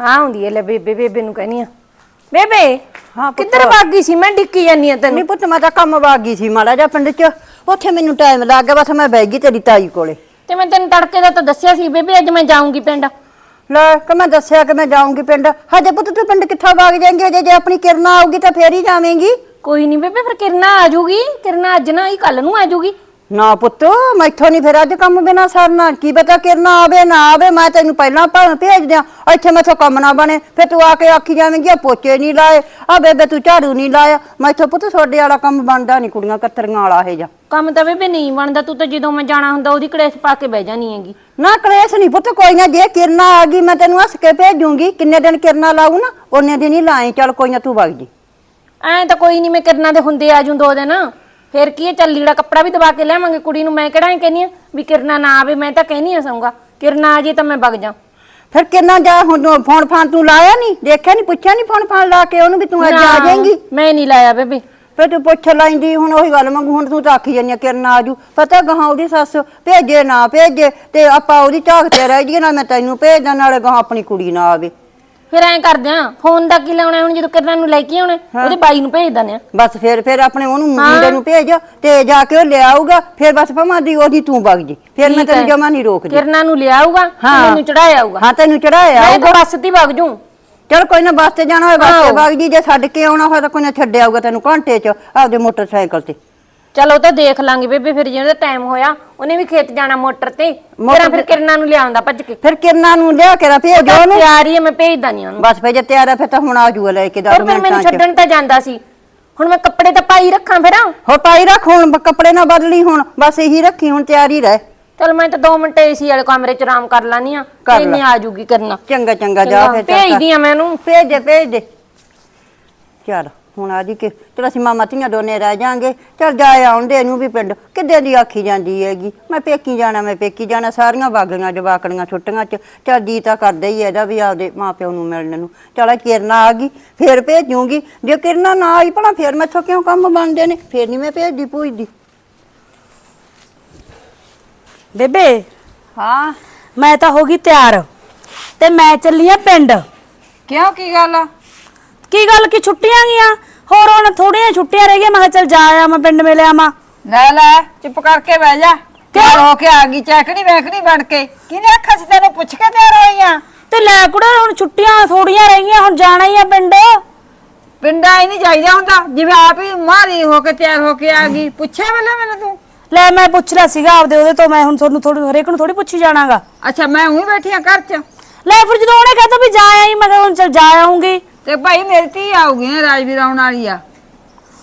ਹਾਂ ਹੁੰਦੀ ਐ ਲੈ ਬੇਬੇ ਬੇਬੇ ਨੂੰ ਕਹਿਨੀ ਆ। ਬੇਬੇ ਹਾਂ ਪੁੱਤ। ਕਿੱਧਰ ਭੱਗ ਗਈ ਸੀ? ਮੈਂ ਡਿੱਕੀ ਜਾਨੀ ਆ ਤੈਨੂੰ। ਨਹੀਂ ਪੁੱਤ ਮੈਂ ਤਾਂ ਕੰਮ ਵਾਗੀ ਸੀ ਮਾੜਾ ਜਿਹਾ ਪਿੰਡ 'ਚ। ਉੱਥੇ ਮੈਨੂੰ ਟਾਈਮ ਲੱਗ ਗਿਆ ਬਸ ਮੈਂ ਬਹਿ ਗਈ ਤੇਰੀ ਤਾਈ ਕੋਲੇ। ਤੇ ਮੈਂ ਤੈਨੂੰ ਤੜਕੇ ਦਾ ਤਾਂ ਦੱਸਿਆ ਸੀ ਬੇਬੇ ਅੱਜ ਮੈਂ ਜਾਊਂਗੀ ਪਿੰਡ। ਲੈ ਕਿ ਮੈਂ ਦੱਸਿਆ ਕਿ ਮੈਂ ਜਾਊਂਗੀ ਪਿੰਡ। ਹਜੇ ਪੁੱਤ ਤੂੰ ਪਿੰਡ ਕਿੱਥੋਂ ਵਗ ਜਾਏਂਗੀ? ਹਜੇ ਜੇ ਆਪਣੀ ਕਿਰਨਾ ਆਊਗੀ ਤਾਂ ਫੇਰ ਹੀ ਜਾਵੇਂਗੀ। ਕੋਈ ਨਹੀਂ ਬੇਬੇ ਫਿਰ ਕਿਰਨਾ ਆ ਜਾਊਗੀ। ਕਿਰਨਾ ਅੱਜ ਨਾ ਹੀ ਕੱਲ ਨੂੰ ਆ ਜਾਊਗੀ। ਨਾ ਪੁੱਤ ਮੈਥੋਂ ਨਹੀਂ ਫਿਰ ਅੱਜ ਕੰਮ ਬਿਨਾ ਸਰਨਾ। ਕੀ ਪਤਾ ਕਿਰਨਾ ਆਵੇ ਨਾ ਆਵੇ ਮੈਂ ਤੈਨੂੰ ਪਹਿਲਾਂ ਭਾਵੇਂ ਭੇਜ ਦਿਆਂ। ਇੱਥੇ ਮੈਥੋਂ ਕੰਮ ਨਾ ਬਣੇ। ਫਿਰ ਤੂੰ ਆ ਕੇ ਆਖੀ ਜਾਵੇਂਗੀ ਆ ਪੋਚੇ ਨਹੀਂ ਲਾਏ ਆ ਬੇਬੇ ਤੂੰ ਝਾੜੂ ਨਹੀਂ ਲਾਇਆ। ਮੈਥੋਂ ਪੁੱਤ ਤੁਹਾਡੇ ਵਾਲਾ ਕੰਮ ਬਣਦਾ ਨਹੀਂ ਕੁੜੀਆਂ ਕਤਰੀਆਂ ਵਾਲਾ ਇਹ ਜਾ ਕੰਮ ਤਾਂ ਬੇਬੇ ਨਹੀਂ ਬਣਦਾ ਤੂੰ ਤਾਂ ਜਦੋਂ ਮੈਂ ਜਾਣਾ ਹੁੰਦਾ ਉਹਦੀ ਕੜੇਸ ਪਾ ਕੇ ਬਹਿ ਜਾਨੀ ਹੈਗੀ। ਨਾ ਕਲੇਸ਼ ਨਹੀਂ ਪੁੱਤ ਕੋਈ ਨਾ ਜੇ ਕਿਰਨਾ ਆ ਗਈ ਮੈਂ ਤੈਨੂੰ ਹੱਸ ਕੇ ਭੇਜੂੰਗੀ। ਕਿੰਨੇ ਦਿਨ ਕਿਰਨਾ ਲਾਊ ਨਾ ਉਹਨੇ ਦਿਨ ਹੀ ਲਾਏ ਚੱਲ ਕੋਈ ਨਾ ਤੂੰ ਵਗ ਜੀ। ਐਂ ਤਾਂ ਕੋਈ ਨਹੀਂ ਮੈਂ ਕਿਰਨਾ ਦੇ ਹੁੰਦੇ ਆ ਜੂ ਦੋ ਦਿਨ। ਫਿਰ ਕੀ ਹੈ ਚੱਲ ਲੀੜਾ ਕੱਪੜਾ ਵੀ ਦਵਾ ਕੇ ਲਿਆਵਾਂਗੇ ਕੁੜੀ ਨੂੰ ਮੈਂ ਕਿਹੜਾ ਐਂ ਕਹਿੰਨੀ ਆ ਵੀ ਕਿਰਨਾ ਨਾ ਆਵੇ ਮੈਂ ਤਾਂ ਕਹਿਨੀ ਆ ਸੌਂਗਾ। ਕਿਰਨਾ ਆ ਜੇ ਤਾਂ ਮੈਂ ਵਗ ਜਾ ਫਿਰ ਕਿੰਨਾ ਜਾ ਹੁਣ ਫੋਨ ਫਾਨ ਤੂੰ ਲਾਇਆ ਨਹੀਂ ਦੇਖਿਆ ਨਹੀਂ ਪੁੱਛਿਆ ਨਹੀਂ ਫੋਨ ਫਾਨ ਲਾ ਕੇ ਉਹਨੂੰ ਵੀ ਤੂੰ ਅੱਜ ਆ ਜਾਏਂਗੀ? ਮੈਂ ਨਹੀਂ ਲਾਇਆ ਬੇਬੇ। ਫਿਰ ਤੂੰ ਪੁੱਛ ਲੈਂਦੀ ਹੁਣ ਉਹੀ ਗੱਲ ਮੰਗੂ ਹੁਣ ਤੂੰ ਤਾਂ ਆਖੀ ਜਾਂਦੀ ਆ ਕਿਰਨਾ ਆਜੂ ਪਤਾ ਗਾਹਾਂ ਉਹਦੀ ਸੱਸ ਭੇਜੇ ਨਾ ਭੇਜੇ ਤੇ ਆਪਾਂ ਉਹਦੀ ਝਾਕ ਤੇ ਰਹਿ ਜੀਏ ਨਾ ਮੈਂ ਤੈਨੂੰ ਭੇਜਦਾ ਨਾਲੇ ਗਾਹਾਂ ਆਪਣੀ ਕੁੜੀ ਨਾ ਆਵੇ। ਫਿਰ ਐਂ ਕਰਦੇ ਆ ਫੋਨ ਦਾ ਕੀ ਲਾਉਣਾ ਹੁਣ ਜਦੋਂ ਕਿਰਨਾ ਨੂੰ ਲੈ ਕੇ ਆਉਣਾ ਉਹਦੇ ਬਾਈ ਨੂੰ ਭੇਜ ਦਿੰਦੇ ਆ। ਬਸ ਫਿਰ ਫਿਰ ਆਪਣੇ ਉਹਨੂੰ ਮੁੰਡੇ ਨੂੰ ਭੇਜ ਤੇ ਜਾ ਕੇ ਉਹ ਲੈ ਆਊਗਾ ਫਿਰ ਬਸ ਭਮਾ ਦੀ ਉਹਦੀ ਤੂੰ ਵਗ ਜੀ। ਫਿਰ ਮੈਂ ਤੈਨੂੰ ਜਮਾ ਨਹੀਂ ਰੋਕਦੀ। ਕਿਰਨਾ ਨੂੰ ਲਿਆਊਗਾ। ਮੈਨੂੰ ਚੜਾਇਆ ਆਊਗਾ। ਹਾਂ ਤੈਨੂੰ ਚੜਾਇਆ ਮੈਂ ਤਾਂ ਬੱਸ ਤੇ ਵਗ ਜੂ ਚਲ ਕੋਈ ਨਾ ਬੱਸ ਤੇ ਜਾਣਾ ਹੋਏ ਬੱਸ ਤੇ ਵਗ ਜੀ ਜੇ ਛੱਡ ਕੇ ਆਉਣਾ ਹੋਇਆ ਤਾਂ ਕੋਈ ਨਾ ਛੱਡ ਆਊਗਾ ਤੈਨੂੰ ਘੰਟੇ ਚ ਆਪਦੇ ਮੋਟਰਸਾਈਕਲ ਤੇ। ਚਲੋ ਤਾਂ ਦੇਖ ਲਾਂਗੇ ਬੇਬੇ ਫਿਰ ਜਿਹੜਾ ਟਾਈਮ ਹੋਇਆ ਉਹਨੇ ਵੀ ਖੇਤ ਜਾਣਾ ਮੋਟਰ ਤੇ ਫਿਰ ਫਿਰ ਕਿਰਨਾ ਨੂੰ ਲਿਆਉਂਦਾ ਭੱਜ ਕੇ? ਫਿਰ ਕਿਰਨਾਂ ਨੂੰ ਲਿਆ ਕੇ ਰਾ ਭੇਜ ਉਹਨੂੰ। ਤਿਆਰ ਹੀ ਆ ਮੈਂ ਭੇਜਦਾ ਨਹੀਂ ਉਹਨੂੰ। ਬਸ ਜੇ ਤਿਆਰ ਆ ਫਿਰ ਤਾਂ ਹੁਣ ਆ ਜੂਗਾ ਲੈ ਕੇ 10 ਫਿਰ ਫਿਰ ਮੈਨੂੰ ਮਿੰਟਾਂ ਚ। ਛੱਡਣ ਤਾਂ ਜਾਂਦਾ ਸੀ। ਹੁਣ ਮੈਂ ਕੱਪੜੇ ਤਾਂ ਪਾਈ ਰੱਖਾਂ ਫਿਰ। ਹੋ ਪਾਈ ਰੱਖ ਹੁਣ ਬ- ਕੱਪੜੇ ਨਾ ਬਦਲੀ ਹੁਣ ਬਸ ਇਹੀ ਰੱਖੀ ਹੁਣ ਤਿਆਰੀ ਰਹਿ। ਚਲ ਮੈਂ ਤਾਂ 2 ਮਿੰਟ ਏਸੀ ਵਾਲੇ ਕਮਰੇ 'ਚ ਆਰਾਮ ਕਰ ਲਾਨੀ ਆ ਕਰ ਇੰਨੇ ਆ ਜੂਗੀ ਕਰਨਾ। ਚੰਗਾ ਚੰਗਾ ਜਾ ਫਿਰ ਚੱਲ ਭੇਜਦੀ ਆ ਮੈਂ ਉਹਨੂੰ। ਭੇਜ ਦੇ ਭੇਜ ਦੇ। ਚਲ। ਹੁਣ ਆ ਜੀ ਕਿ ਚਲ ਅਸੀਂ ਮਾਮਾ ਧੀਆਂ ਦੋਨੇ ਰਹਿ ਜਾਾਂਗੇ ਚਲ ਜਾ ਆਉਂਦੇ ਇਹਨੂੰ ਵੀ ਪਿੰਡ। ਕਿੱਦੇ ਦੀ ਆਖੀ ਜਾਂਦੀ ਹੈਗੀ? ਮੈਂ ਪੇਕੀ ਜਾਣਾ ਮੈਂ ਪੇਕੀ ਜਾਣਾ ਸਾਰੀਆਂ ਬਾਗੀਆਂ ਜਵਾਕੜੀਆਂ ਛੁੱਟੀਆਂ ਚ। ਚਲ ਜੀ ਤਾਂ ਕਰਦਾ ਹੀ ਹੈ ਇਹਦਾ ਵੀ ਆਪਦੇ ਮਾਪਿਓ ਨੂੰ ਮਿਲਣ ਨੂੰ। ਚਲ ਕਿਰਨਾ ਆ ਗਈ ਫੇਰ ਭੇਜੂਗੀ। ਜੇ ਕਿਰਨਾ ਨਾ ਆਈ ਭਲਾ ਫੇਰ ਮੈਥੋਂ ਕਿਉਂ ਕੰਮ ਬਣਦੇ ਨੇ? ਫੇਰ ਨਹੀਂ ਮੈਂ ਭੇਜਦੀ ਭੂਜਦੀ। ਬੇਬੇ ਹਾਂ। ਮੈਂ ਤਾਂ ਹੋ ਗਈ ਤਿਆਰ ਤੇ ਮੈਂ ਚੱਲੀ ਆ ਪਿੰਡ। ਕਿਉਂ ਕੀ ਗੱਲ ਆ? ਕੀ ਗੱਲ ਕੀ ਛੁੱਟੀਆਂ ਗਈਆਂ? ਹੋਰ ਹੁਣ ਥੋੜੀਆਂ ਛੁੱਟੀਆਂ ਰਹਿ ਗਈਆਂ। ਮੈਂ ਕਿਹਾ ਚੱਲ ਜਾ ਆ ਮੈਂ ਪਿੰਡ ਮਿਲਿਆ ਮਾ ਲੈ ਲੈ ਚੁੱਪ ਕਰਕੇ ਬਹਿ ਜਾ। ਤਿਆਰ ਹੋ ਕੇ ਆ ਗਈ ਚੈਕਣੀ ਵੈਕਣੀ ਬਣ ਕੇ। ਕਿਹਨੇ ਆਖਿਆ ਸੀ ਤੈਨੂੰ ਪੁੱਛ ਕੇ ਤਿਆਰ ਹੋਈਆਂ? ਤੇ ਲੈ ਕੁੜੇ ਹੁਣ ਛੁੱਟੀਆਂ ਥੋੜੀਆਂ ਰਹਿ ਗਈਆਂ ਹੁਣ ਜਾਣਾ ਹੀ ਆ ਪਿੰਡ। ਪਿੰਡਾਂ ਹੀ ਨਹੀਂ ਜਾਈਦਾ ਹੁੰਦਾ। ਜਿਵੇਂ ਆਪ ਹੀ ਮਾਰੀ ਹੋ ਕੇ ਤਿਆਰ ਹੋ ਕੇ ਆ ਗਈ। ਪੁੱਛਿਆ ਪਹਿਲਾਂ ਮੈਨੂੰ ਤੂੰ? ਲੈ ਮੈਂ ਪੁੱਛ ਲਿਆ ਸੀਗਾ ਆਪਦੇ ਉਹਦੇ ਤੋਂ ਮੈਂ ਹੁਣ ਤੁਹਾਨੂੰ ਥੋੜੀ ਹਰੇਕ ਨੂੰ ਥੋੜੀ ਪੁੱਛੀ ਜਾਣਾਗਾ। ਅੱਛਾ ਮੈਂ ਉਹੀ ਬੈਠੀ ਆ ਘਰ 'ਚ? ਲੈ ਫਿਰ ਜਦੋਂ ਉਹਨੇ ਕਹਤਾ ਵੀ ਜਾ ਆਈ ਮੈਂ ਕਿਹਾ ਹੁਣ ਚੱਲ ਜਾ ਆਉਂਗੀ ਤੇ ਭਾਈ ਮੇਰੀ ਧੀ ਆਊਗੀ ਨਾ ਰਾਜਵੀਰ ਆਉਣ ਵਾਲੀ ਆ।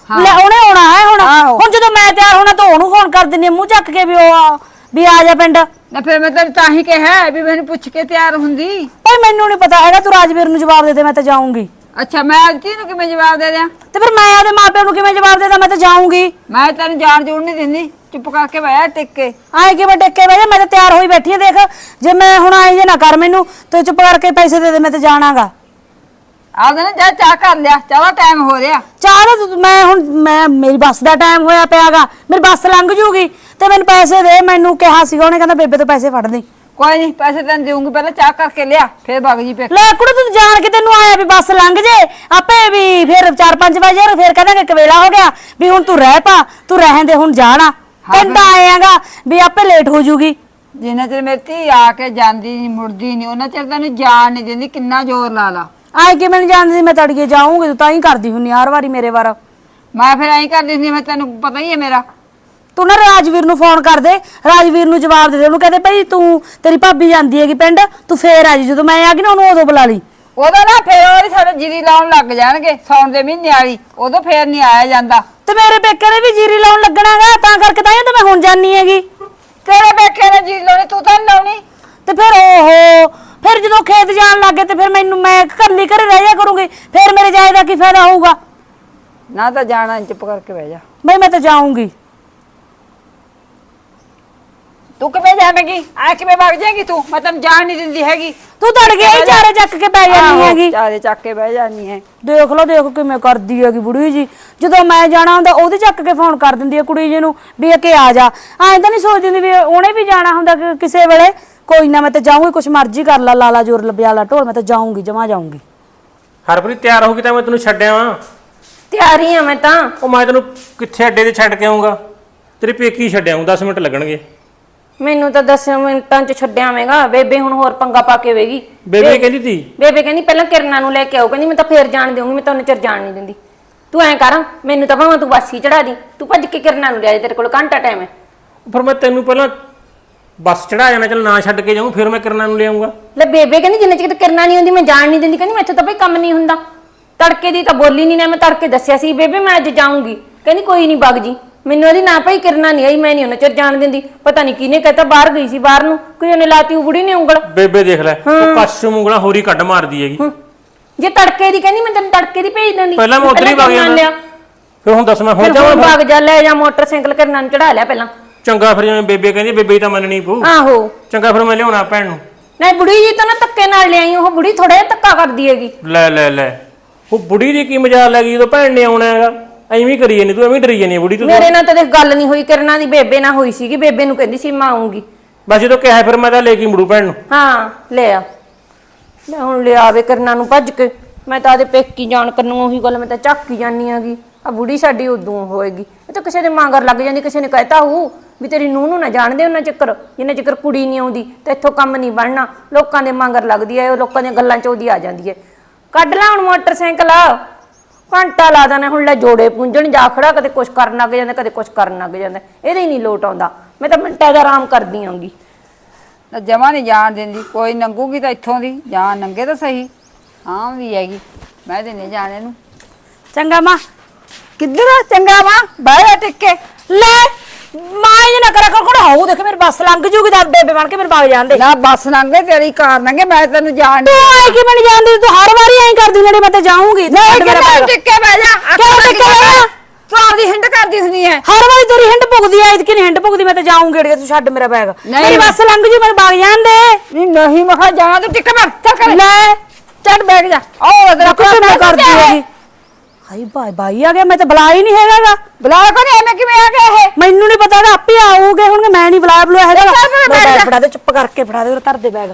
ਲੈ ਉਹਨੇ ਆਉਣਾ ਹੈ ਹੁਣ? ਆਹੋ। ਹੁਣ ਜਦੋਂ ਮੈਂ ਤਿਆਰ ਹੋਣਾ ਤਾਂ ਉਹਨੂੰ ਫੋਨ ਕਰ ਆ ਮੂੰਹ ਚੱਕ ਕੇ ਵੀ ਉਹ ਆ ਵੀ ਆ ਜਾ ਪਿੰਡ। ਨਾ ਫਿਰ ਮੈਂ ਤੈਨੂੰ ਤਾਂ ਹੀ ਕਿਹਾ ਵੀ ਮੈਨੂੰ ਪੁੱਛ ਕੇ ਤਿਆਰ ਹੁੰਦੀ। ਭਾਈ ਮੈਨੂੰ ਨਹੀਂ ਪਤਾ ਹੈਗਾ ਤੂੰ ਰਾਜਵੀਰ ਨੂੰ ਜਵਾਬ ਦੇ ਦੇ ਮੈਂ ਤਾਂ ਜਾਊਂਗੀ। ਅੱਛਾ ਮੈਂ ਅੱਜ ਧੀ ਨੂੰ ਕਿਵੇਂ ਜਵਾਬ ਦੇ ਦਿਆਂ? ਤੇ ਫਿਰ ਮੈਂ ਆਪਦੇ ਮਾਪਿਆਂ ਨੂੰ ਕਿਵੇਂ ਜਵਾਬ ਦੇਦਾ ਮੈਂ ਤਾਂ ਜਾਊਂਗੀ। ਮੈਂ ਤੈਨੂੰ ਜਾਣ ਜੂਣ ਨਹੀਂ ਦਿੰਦੀ ਚੁੱਪ ਕਰਕੇ ਬਹਿ ਟਿਕ। ਕੇ ਆਏ ਕਿ ਮੈਂ ਟੇਕੇ ਬਹਿ ਜਾ ਮੈਂ ਤਾਂ ਤਿਆਰ ਹੋਈ ਬੈਠੀ ਆ ਦੇਖ। ਜੇ ਮੈਂ ਹੁਣ ਆਈ ਜੇ ਨਾ ਕਰ ਮੈਨੂੰ ਤੇ ਚੁੱਪ ਕਰਕੇ ਪੈਸੇ ਦੇ ਦੇ ਮੈਂ ਤਾਂ ਜਾਣਾਗਾ। ਆਪਦੇ ਨਾ ਜਾ ਚਾਹ ਕਰ ਲਿਆ। ਚਾਹ ਦਾ ਟਾਈਮ ਹੋ ਰਿਹਾ। ਤੂੰ- ਮੈਂ ਹੁਣ ਮੈਂ ਮੇਰੀ ਬੱਸ ਦਾ ਟਾਈਮ ਹੋਇਆ ਪਿਆਗਾ। ਮੇਰੀ ਬੱਸ ਲੰਘ ਜੂਗੀ ਤੇ ਮੈਨੂੰ ਪੈਸੇ ਦੇ। ਮੈਨੂੰ ਕਿਹਾ ਸੀਗਾ ਉਹਨੇ ਕਹਿੰਦਾ ਬੇਬੇ ਤੋਂ ਪੈਸੇ ਫੜ ਦੇ ਕੋਈ ਨਹੀਂ ਪੈਸੇ ਤੈਨੂੰ ਦੇਵਾਂਗੀ ਪਹਿਲਾਂ ਚਾਹ ਕਰਕੇ ਲਿਆ ਫਿਰ ਵਗ ਜੀ ਪੇ ਲੈ ਕੁੜੇ ਤੂੰ ਜਾਣ ਕੇ ਤੈਨੂੰ ਆਇਆ ਵੀ ਬੱਸ ਲੰਘ ਜੇ। ਆਪੇ ਵੀ ਫਿਰ 4-5 ਵਜੇ ਫਿਰ ਫਿਰ ਕਹਿੰਦਾ ਕਿ ਕਵੇਲਾ ਹੋ ਗਿਆ ਵੀ ਹੁਣ ਤੂੰ ਰਹਿ ਪਾ ਤੂੰ ਰਹਿਣ ਦੇ ਹੁਣ ਜਾਣਾ। ਤਾਂ ਆਏਗਾ ਵੀ ਆਪੇ ਲੇਟ ਹੋ ਜੂਗੀ। ਜਿੰਨਾ ਚਿਰ ਮੇਰੀ ਧੀ ਆ ਕੇ ਜਾਂਦੀ ਨਹੀਂ ਮੁੜਦੀ ਨਹੀਂ ਉਹਨਾਂ ਚਿਰ ਤੈਨੂੰ ਜਾਣ ਨਹੀਂ ਦਿੰਦੀ ਕਿੰਨਾ ਜ਼ੋਰ ਲਾ ਲਾ। ਆਏ ਕਿ ਮੈਨੂੰ ਜਾਣਦੀ ਮੈਂ ਤੜਕੇ ਜਾਊਂਗੀ ਤੂੰ ਤਾਂ ਹੀ ਕਰਦੀ ਹੁੰਨੀ ਹਰ ਵਾਰੀ ਮੇਰੇ ਵਾਰ ਮੈਂ ਫਿਰ ਐਂ ਕਰਦੀ ਹੁੰਦੀ ਮੈਂ ਤੈਨੂੰ ਪਤਾ ਹੀ ਹੈ ਮੇਰਾ। ਤੂੰ ਨਾ ਰਾਜਵੀਰ ਨੂੰ ਫੋਨ ਕਰ ਦੇ ਰਾਜਵੀਰ ਨੂੰ ਜਵਾਬ ਦੇ ਦੇ ਉਹਨੂੰ ਕਹਦੇ ਭਾਈ ਤੂੰ ਤੇਰੀ ਭਾਬੀ ਜਾਂਦੀ ਹੈਗੀ ਪਿੰਡ ਤੂੰ ਫੇਰ ਆ ਜੀ ਜਦੋਂ ਮੈਂ ਆ ਗਈ ਨਾ ਉਹਨੂੰ ਉਦੋਂ ਬੁਲਾ ਲਈ। ਉਦੋਂ ਨਾ ਫੇਰ ਉਹਦੀ ਸਾਡੇ ਜੀਰੀ ਲਾਉਣ ਲੱਗ ਜਾਣਗੇ ਸੌਣ ਦੇ ਮਹੀਨੇ ਵਾਲੀ ਉਦੋਂ ਫੇਰ ਨਹੀਂ ਆਇਆ ਜਾਂਦਾ। ਤੇ ਮੇਰੇ ਪੇਕੇ ਨੇ ਵੀ ਜੀਰੀ ਲਾਉਣ ਲੱਗਣਾਗਾ ਤਾਂ ਕਰਕੇ ਤਾਂ ਮੈਂ ਹੁਣ ਜਾਨੀ ਹੈਗੀ। ਤੇਰੇ ਬੇਕੇ ਨੇ ਜੀਰੀ ਲਾਉਣੀ ਤੂੰ ਤਾਂ ਨੀ ਲਾਉਣੀ। ਤੇ ਫਿਰ ਓਹੋ ਫਿਰ ਜਦੋਂ ਖੇਤ ਜਾਣ ਲੱਗੇ ਤੇ ਫਿਰ ਮੈਨੂੰ ਮੈਂ ਕੱਲੀ ਘਰੇ ਰਹਿ ਜਾ ਕਰੂੰਗੀ ਫਿਰ ਮੇਰੇ ਜਾਏ ਦਾ ਕੀ ਫਾਇਦਾ ਹੋਊਗਾ? ਨਾ ਤਾਂ ਜਾਣਾ ਚੁੱਪ ਕਰਕੇ ਬਹਿ ਜਾ। ਬਈ ਮੈਂ ਤਾਂ ਜਾਊਂਗੀ। ਤੂੰ ਕਿਵੇਂ ਜਾਵੇਂਗੀ? ਆ ਕਿਵੇਂ ਵਗ ਜਾਏਗੀ ਤੂੰ? ਮੈਂ ਤੈਨੂੰ ਜਾਣ ਨਹੀਂ ਦਿੰਦੀ ਹੈਗੀ। ਤੂੰ ਤੜ ਗਿਆ ਹੀ ਚਾਰੇ ਚੱਕ ਕੇ ਪੈ ਜਾਨੀ ਹੈਗੀ। ਚਾਰੇ ਚੱਕ ਕੇ ਬਹਿ ਜਾਨੀ ਹੈ। ਦੇਖ ਲਓ ਦੇਖ ਕਿਵੇਂ ਕਰਦੀ ਹੈਗੀ ਬੁੜੀ ਜੀ। ਜਦੋਂ ਮੈਂ ਜਾਣਾ ਹੁੰਦਾ ਉਹਦੇ ਚੱਕ ਕੇ ਫੋਨ ਕਰ ਦਿੰਦੀ ਹੈ ਕੁੜੀ ਜੀ ਨੂੰ ਵੀ ਇਹ ਕਿ ਆ ਜਾ। ਐਂ ਤਾਂ ਨਹੀਂ ਸੋਚਦੀ ਹੁੰਦੀ ਵੀ ਉਹਨੇ ਵੀ ਜਾਣਾ ਹੁੰਦਾ ਕਿ ਕਿਸੇ ਵੇਲੇ। ਕੋਈ ਨਾ ਮੈਂ ਤਾਂ ਜਾਊਂਗੀ ਕੁਛ ਮਰਜ਼ੀ ਕਰ ਲਾ ਲਾਲਾ ਜੋਰ ਲਬਿਆਲਾ ਢੋਲ ਮੈਂ ਤਾਂ ਜਾਊਂਗੀ ਜਮਾ ਜਾਊਂਗੀ। ਹਰਪ੍ਰੀਤ ਤਿਆਰ ਹੋ ਕੇ ਤਾਂ ਮੈਂ ਤੈਨੂੰ ਛੱਡਿਆ ਵਾਂ। ਤਿਆਰੀ ਆ ਮੈਂ ਤਾਂ। ਉਹ ਮੈਂ ਤੈਨੂੰ ਕਿੱਥੇ ਅੱਡੇ ਤੇ ਛੱਡ ਕੇ ਆਉਂਗਾ ਤੇਰੇ ਪੇਕੀ ਛੱਡਿਆ ਆਊਂ 10 ਮਿੰਟ ਲੱਗਣਗੇ। ਮੈਨੂੰ ਤਾਂ 10 ਮਿੰਟਾਂ ਚ ਛੱਡਿਆ ਆਵੇਂਗਾ। ਬੇਬੇ ਹੁਣ ਹੋਰ ਪੰਗਾ ਪਾ ਕੇ ਵੇਗੀ। ਬੇਬੇ ਕਹਿੰਦੀ ਤੀ? ਬੇਬੇ ਕਹਿੰਦੀ ਪਹਿਲਾਂ ਕਿਰਨਾ ਨੂੰ ਲੈ ਕੇ ਆਓ। ਕਹਿੰਦੀ ਮੈਂ ਤਾਂ ਫੇਰ ਜਾਣ ਦੇਵਾਂਗੀ ਮੈਂ ਤਾਂ ਉਹਨੇ ਚਿਰ ਜਾਣ ਨਹੀਂ ਦਿੰਦੀ। ਤੂੰ ਐਂ ਕਰ ਮੈਨੂੰ ਤਾਂ ਭਾਵੇਂ ਤੂੰ ਬਾਸੀ ਚੜਾ ਦੀ। ਤੂੰ ਭੱਜ ਕੇ ਕਿਰਨਾ ਨੂੰ ਲਿਆ ਜਾ ਤੇਰੇ ਕੋਲ ਘੰਟਾ ਟਾਈਮ ਹੈ। ਫਿਰ ਮੈਂ ਤੈਨੂੰ ਪਹਿਲਾਂ ਬੱਸ ਚੜਾ ਜਾਣਾ ਚੱਲ ਨਾ ਛੱਡ ਕੇ ਜਾਊਂ ਫਿਰ ਮੈਂ ਕਿਰਨਾਂ ਨੂੰ ਲਿਆਉਂਗਾ ਲੈ ਬੇਬੇ ਕਹਿੰਦੀ ਜਿੰਨੇ ਚਿਰ ਕਿਰਨਾ ਨਹੀਂ ਹੁੰਦੀ ਮੈਂ ਜਾਣ ਨਹੀਂ ਦਿੰਦੀ। ਕਹਿੰਦੀ ਮੈਥੋਂ ਤਾਂ ਬਈ ਕੰਮ ਨਹੀਂ ਹੁੰਦਾ। ਤੜਕੇ ਦੀ ਤਾਂ ਬੋਲੀ ਨਹੀਂ ਨਾ ਮੈਂ ਤੜਕੇ ਦੱਸਿਆ ਸੀ ਬੇਬੇ ਮੈਂ ਅੱਜ ਜਾਊਂਗੀ। ਕਹਿੰਦੀ ਕੋਈ ਨਹੀਂ ਬਗ ਜੀ। ਮੈਨੂੰ ਇਹਦੀ ਨਾ ਭਾਈ ਕਿਰਨਾ ਨਹੀਂ ਆਈ ਮੈਂ ਨਹੀਂ ਉਹਨਾਂ ਚਿਰ ਜਾਣ ਦਿੰਦੀ। ਪਤਾ ਨਹੀਂ ਕਿਹਨੇ ਕਹਤਾ ਬਾਹਰ ਗਈ ਸੀ ਬਾਹਰ ਨੂੰ। ਕੋਈ ਉਹਨੇ ਲਾਤੀ ਉਹ ਬੁੜੀ ਨੇ ਉਂਗਲ? ਬੇਬੇ ਦੇਖ ਲੈ ਉਹ ਉਂਗਲਾਂ ਹੋਰੀ ਕੱਢ ਮਾਰਦੀ ਹੈਗੀ। ਹੂੰ। ਜੇ ਤੜਕੇ ਦੀ ਕਹਿੰਦੀ ਮੈਂ ਤੈਨੂੰ ਤੜਕੇ ਦੀ ਭੇਜ ਦਿੰਦੀ। ਪਹਿਲਾਂ ਮੈਂ ਉੱਧਰ ਹੀ ਵਗ। ਫਿਰ ਹੁਣ ਦੱਸ ਮੈਂ ਹੁਣ ਫਿਰ ਜਾਵਾਂ ਵਗ ਜਾ ਲੈ ਜਾ ਮੋਟਰਸਾਈਕਲ ਕਿਰਨਾ ਨੂੰ ਚੜਾ ਲਿਆ ਪਹਿਲਾਂ। ਚੰਗਾ ਫਿਰ ਜਿਵੇਂ ਬੇਬੇ ਕਹਿੰਦੀ ਬੇਬੇ ਤਾਂ ਮੰਨਣੀ ਪਊ। ਆਹੋ। ਚੰਗਾ ਫਿਰ ਮੈਂ ਲਿਆਉਣਾ ਭੈਣ ਨੂੰ। ਨਹੀਂ ਬੁੜੀ ਜੀ ਤਾਂ ਨਾ ਧੱਕੇ ਨਾਲ ਲਿਆਈ ਉਹ ਬੁੜੀ ਥੋੜਾ ਜਿਹਾ ਧੱਕਾ ਕਰਦੀ ਹੈਗੀ। ਲੈ ਲੈ ਲੈ। ਉਹ ਬੁੜੀ ਦੀ ਕੀ ਮਜਾਲ ਲੱਗੀ ਜਦੋਂ ਭੈਣ ਨੇ ਆਉਣਾ ਹੈਗਾ। ਐਵੇਂ ਹੀ ਕਰੀ ਜਾਨੀ ਤੂੰ ਐਵੇਂ ਡਰੀ ਜਾਨੀ ਬੁੜੀ ਤੂੰ ਮੇਰੇ ਨਾਲ ਤਾਂ ਦੇਖ ਗੱਲ ਨਹੀਂ ਹੋਈ ਕਿਰਨਾ ਦੀ ਬੇਬੇ ਨਾਲ ਹੋਈ ਸੀਗੀ। ਬੇਬੇ ਨੂੰ ਕਹਿੰਦੀ ਸੀ ਮੈਂ ਆਉਂਗੀ ਬਸ ਜਦੋਂ ਕਿਹਾ ਫਿਰ ਮੈਂ ਤਾਂ ਲੈ ਕੇ ਮੁੜੂ ਭੈਣ ਨੂੰ। ਹਾਂ ਲੈ ਆ। ਲੈ ਹੁਣ ਲੈ ਆਵੇ ਕਰਨਾ ਨੂੰ ਭੱਜ ਕੇ। ਮੈਂ ਤਾਂ ਆਦੇ ਪੇਕੀ ਜਾਣ ਕਰਨੂ ਉਹੀ ਗੱਲ ਮੈਂ ਤਾਂ ਝਾਕੀ ਜਾਨੀ ਆਗੀ ਆ ਬੁੜੀ ਸਾਡੀ ਉਦੋਂ ਹੋਏਗੀ। ਇਹ ਤਾਂ ਕਿਸੇ ਦੇ ਮਾਂਗਰ ਲੱਗ ਜਾਂਦੀ ਕਿਸੇ ਨੇ ਕਹਿਤਾ ਹੂ ਵੀ ਤੇਰੀ ਨੂੰਹ ਨੂੰ ਨਾ ਜਾਣਦੇ ਉਹਨਾਂ ਚੱਕਰ ਜਿੰਨਾ ਚੱਕਰ ਕੁੜੀ ਨਹੀਂ ਆਉਂਦੀ ਤੇ ਇੱਥੋਂ ਕੰਮ ਨਹੀਂ ਬਣਨਾ। ਲੋਕਾਂ ਦੇ ਮਾਂਗਰ ਲੱਗਦੀ ਐ ਉਹ ਲੋਕਾਂ ਦੀਆਂ ਗੱਲਾਂ ਚ ਉਹਦੀ ਆ ਜਾਂਦੀ ਐ ਕੱਢ ਲੈ ਹੁਣ ਮੋਟਰਸਾਈਕਲ। ਘੰਟਾ ਲਾ ਦੇਣਾ ਹੁਣ ਲੈ ਜੋੜੇ ਪੁੰਜਣ ਜਾ ਖੜਾ ਕਦੇ ਕੁਛ ਕਰਨ ਲੱਗ ਜਾਂਦਾ ਕਦੇ ਕੁਛ ਕਰਨ ਲੱਗ ਜਾਂਦਾ। ਇਹਦੇ ਹੀ ਨਹੀਂ ਲੋਟ ਆਉਂਦਾ। ਮੈਂ ਤਾਂ ਮਿੰਟਾਂ ਦਾ ਆਰਾਮ ਕਰਦੀ ਆਂਗੀ ਨਾ ਜਮਾ ਨਹੀਂ ਜਾਣ ਦਿੰਦੀ ਕੋਈ ਨੰਗੂਗੀ ਤਾਂ ਇੱਥੋਂ ਦੀ ਜਾਣ ਨੰਗੇ ਤਾਂ ਸਹੀ। ਹਾਂ ਵੀ ਹੈਗੀ ਮੈਂ ਤੇ ਨਹੀਂ ਜਾਣੇ ਨੂੰ ਚੰਗਾ ਮਾਂ। ਕਿੱਧਰ ਆ? ਚੰਗਾ ਵਾ ਬਹਿ ਜਾ ਟਿੱਕੇ। ਲੈ ਮਾਂ ਇਹ ਨਾ ਕਰਾ ਕਰ ਕੋਣ ਹਾਉ ਦੇਖ ਮੇਰੀ ਬੱਸ ਲੰਘ ਜੂਗੀ ਤਾਂ ਬੇਬੇ ਬਣ ਕੇ ਮੇਰੇ ਬਾਗ ਜਾਂਦੇ। ਨਾ ਬੱਸ ਨੰਗੇ ਤੇਰੀ ਕਾਰ ਨੰਗੇ ਮੈਂ ਤੈਨੂੰ ਜਾਣ ਤੂੰ ਆਏ ਕਿ ਮੈਨੂੰ ਜਾਂਦੀ? ਤੂੰ ਹਰ ਵਾਰੀ ਐਂ ਕਰਦੀ ਨੇੜੇ ਮੈਂ ਤਾਂ ਜਾਊਂਗੀ। ਤੂੰ ਨਹੀਂ ਛੱਡ ਮੇਰਾ ਕਿੱਥੇ ਬੈਗ। ਟਿੱਕੇ ਬਹਿ ਜਾ? ਕਿਉਂ ਟਿੱਕੇ ਬਹਿ ਜਾ? ਤੂੰ ਆਪਦੀ ਹਿੰਡ ਕਰਦੀ ਹੁੰਦੀ ਹੈ ਹਰ ਵਾਰੀ ਤੇਰੀ ਹਿੰਡ ਭੁਗਦੀ ਐ ਇਤਕੀ ਨਹੀਂ ਹਿੰਡ ਭੁਗਦੀ ਮੈਂ ਤਾਂ ਜਾਊਂਗੀ ਅੜੀਏ ਤੂੰ ਛੱਡ ਮੇਰਾ ਬੈਗ ਨਹੀਂ। ਮੇਰੀ ਬੱਸ ਲੰਘ ਜੂ ਮੈਨੂੰ ਬਾਗ ਜਾਂਦੇ। ਨਹੀਂ ਨਹੀਂ ਮੈਂ ਕਿਹਾ ਜਾਣਾ ਤੂੰ ਟਿੱਕੇ ਬੈਠ ਚੱਲ ਕਰ ਲੈ। ਚੱਲ ਬੈਠ ਜਾ। ਉਹ ਕਿੱਥੇ ਮੈਂ ਕਰਦੀ ਹੈਗੀ। ਹਾਈ ਬਾਈ ਬਾਈ ਆ ਗਿਆ ਮੈਂ ਤਾਂ ਬੁਲਾ ਹੀ ਨਹੀਂ ਹੈਗਾਗਾ। ਬੁਲਾ ਕੋ ਨਹੀਂ ਐਵੇਂ ਕਿਵੇਂ ਆ ਗਿਆ ਇਹ? ਮੈਨੂੰ ਨਹੀਂ ਪਤਾ ਹੈਗਾ ਆਪੇ ਆਉਗੇ ਹੁਣ ਮੈਂ ਨਹੀਂ ਬੁਲਾਇਆ ਬੁਲਾਇਆ ਹੈਗਾ ਬੈਗ। ਫੜਾ ਦੇ ਚੁੱਪ ਕਰਕੇ ਫੜਾ ਦੇ ਉਹ ਧਰ ਦੇ ਬੈਗ।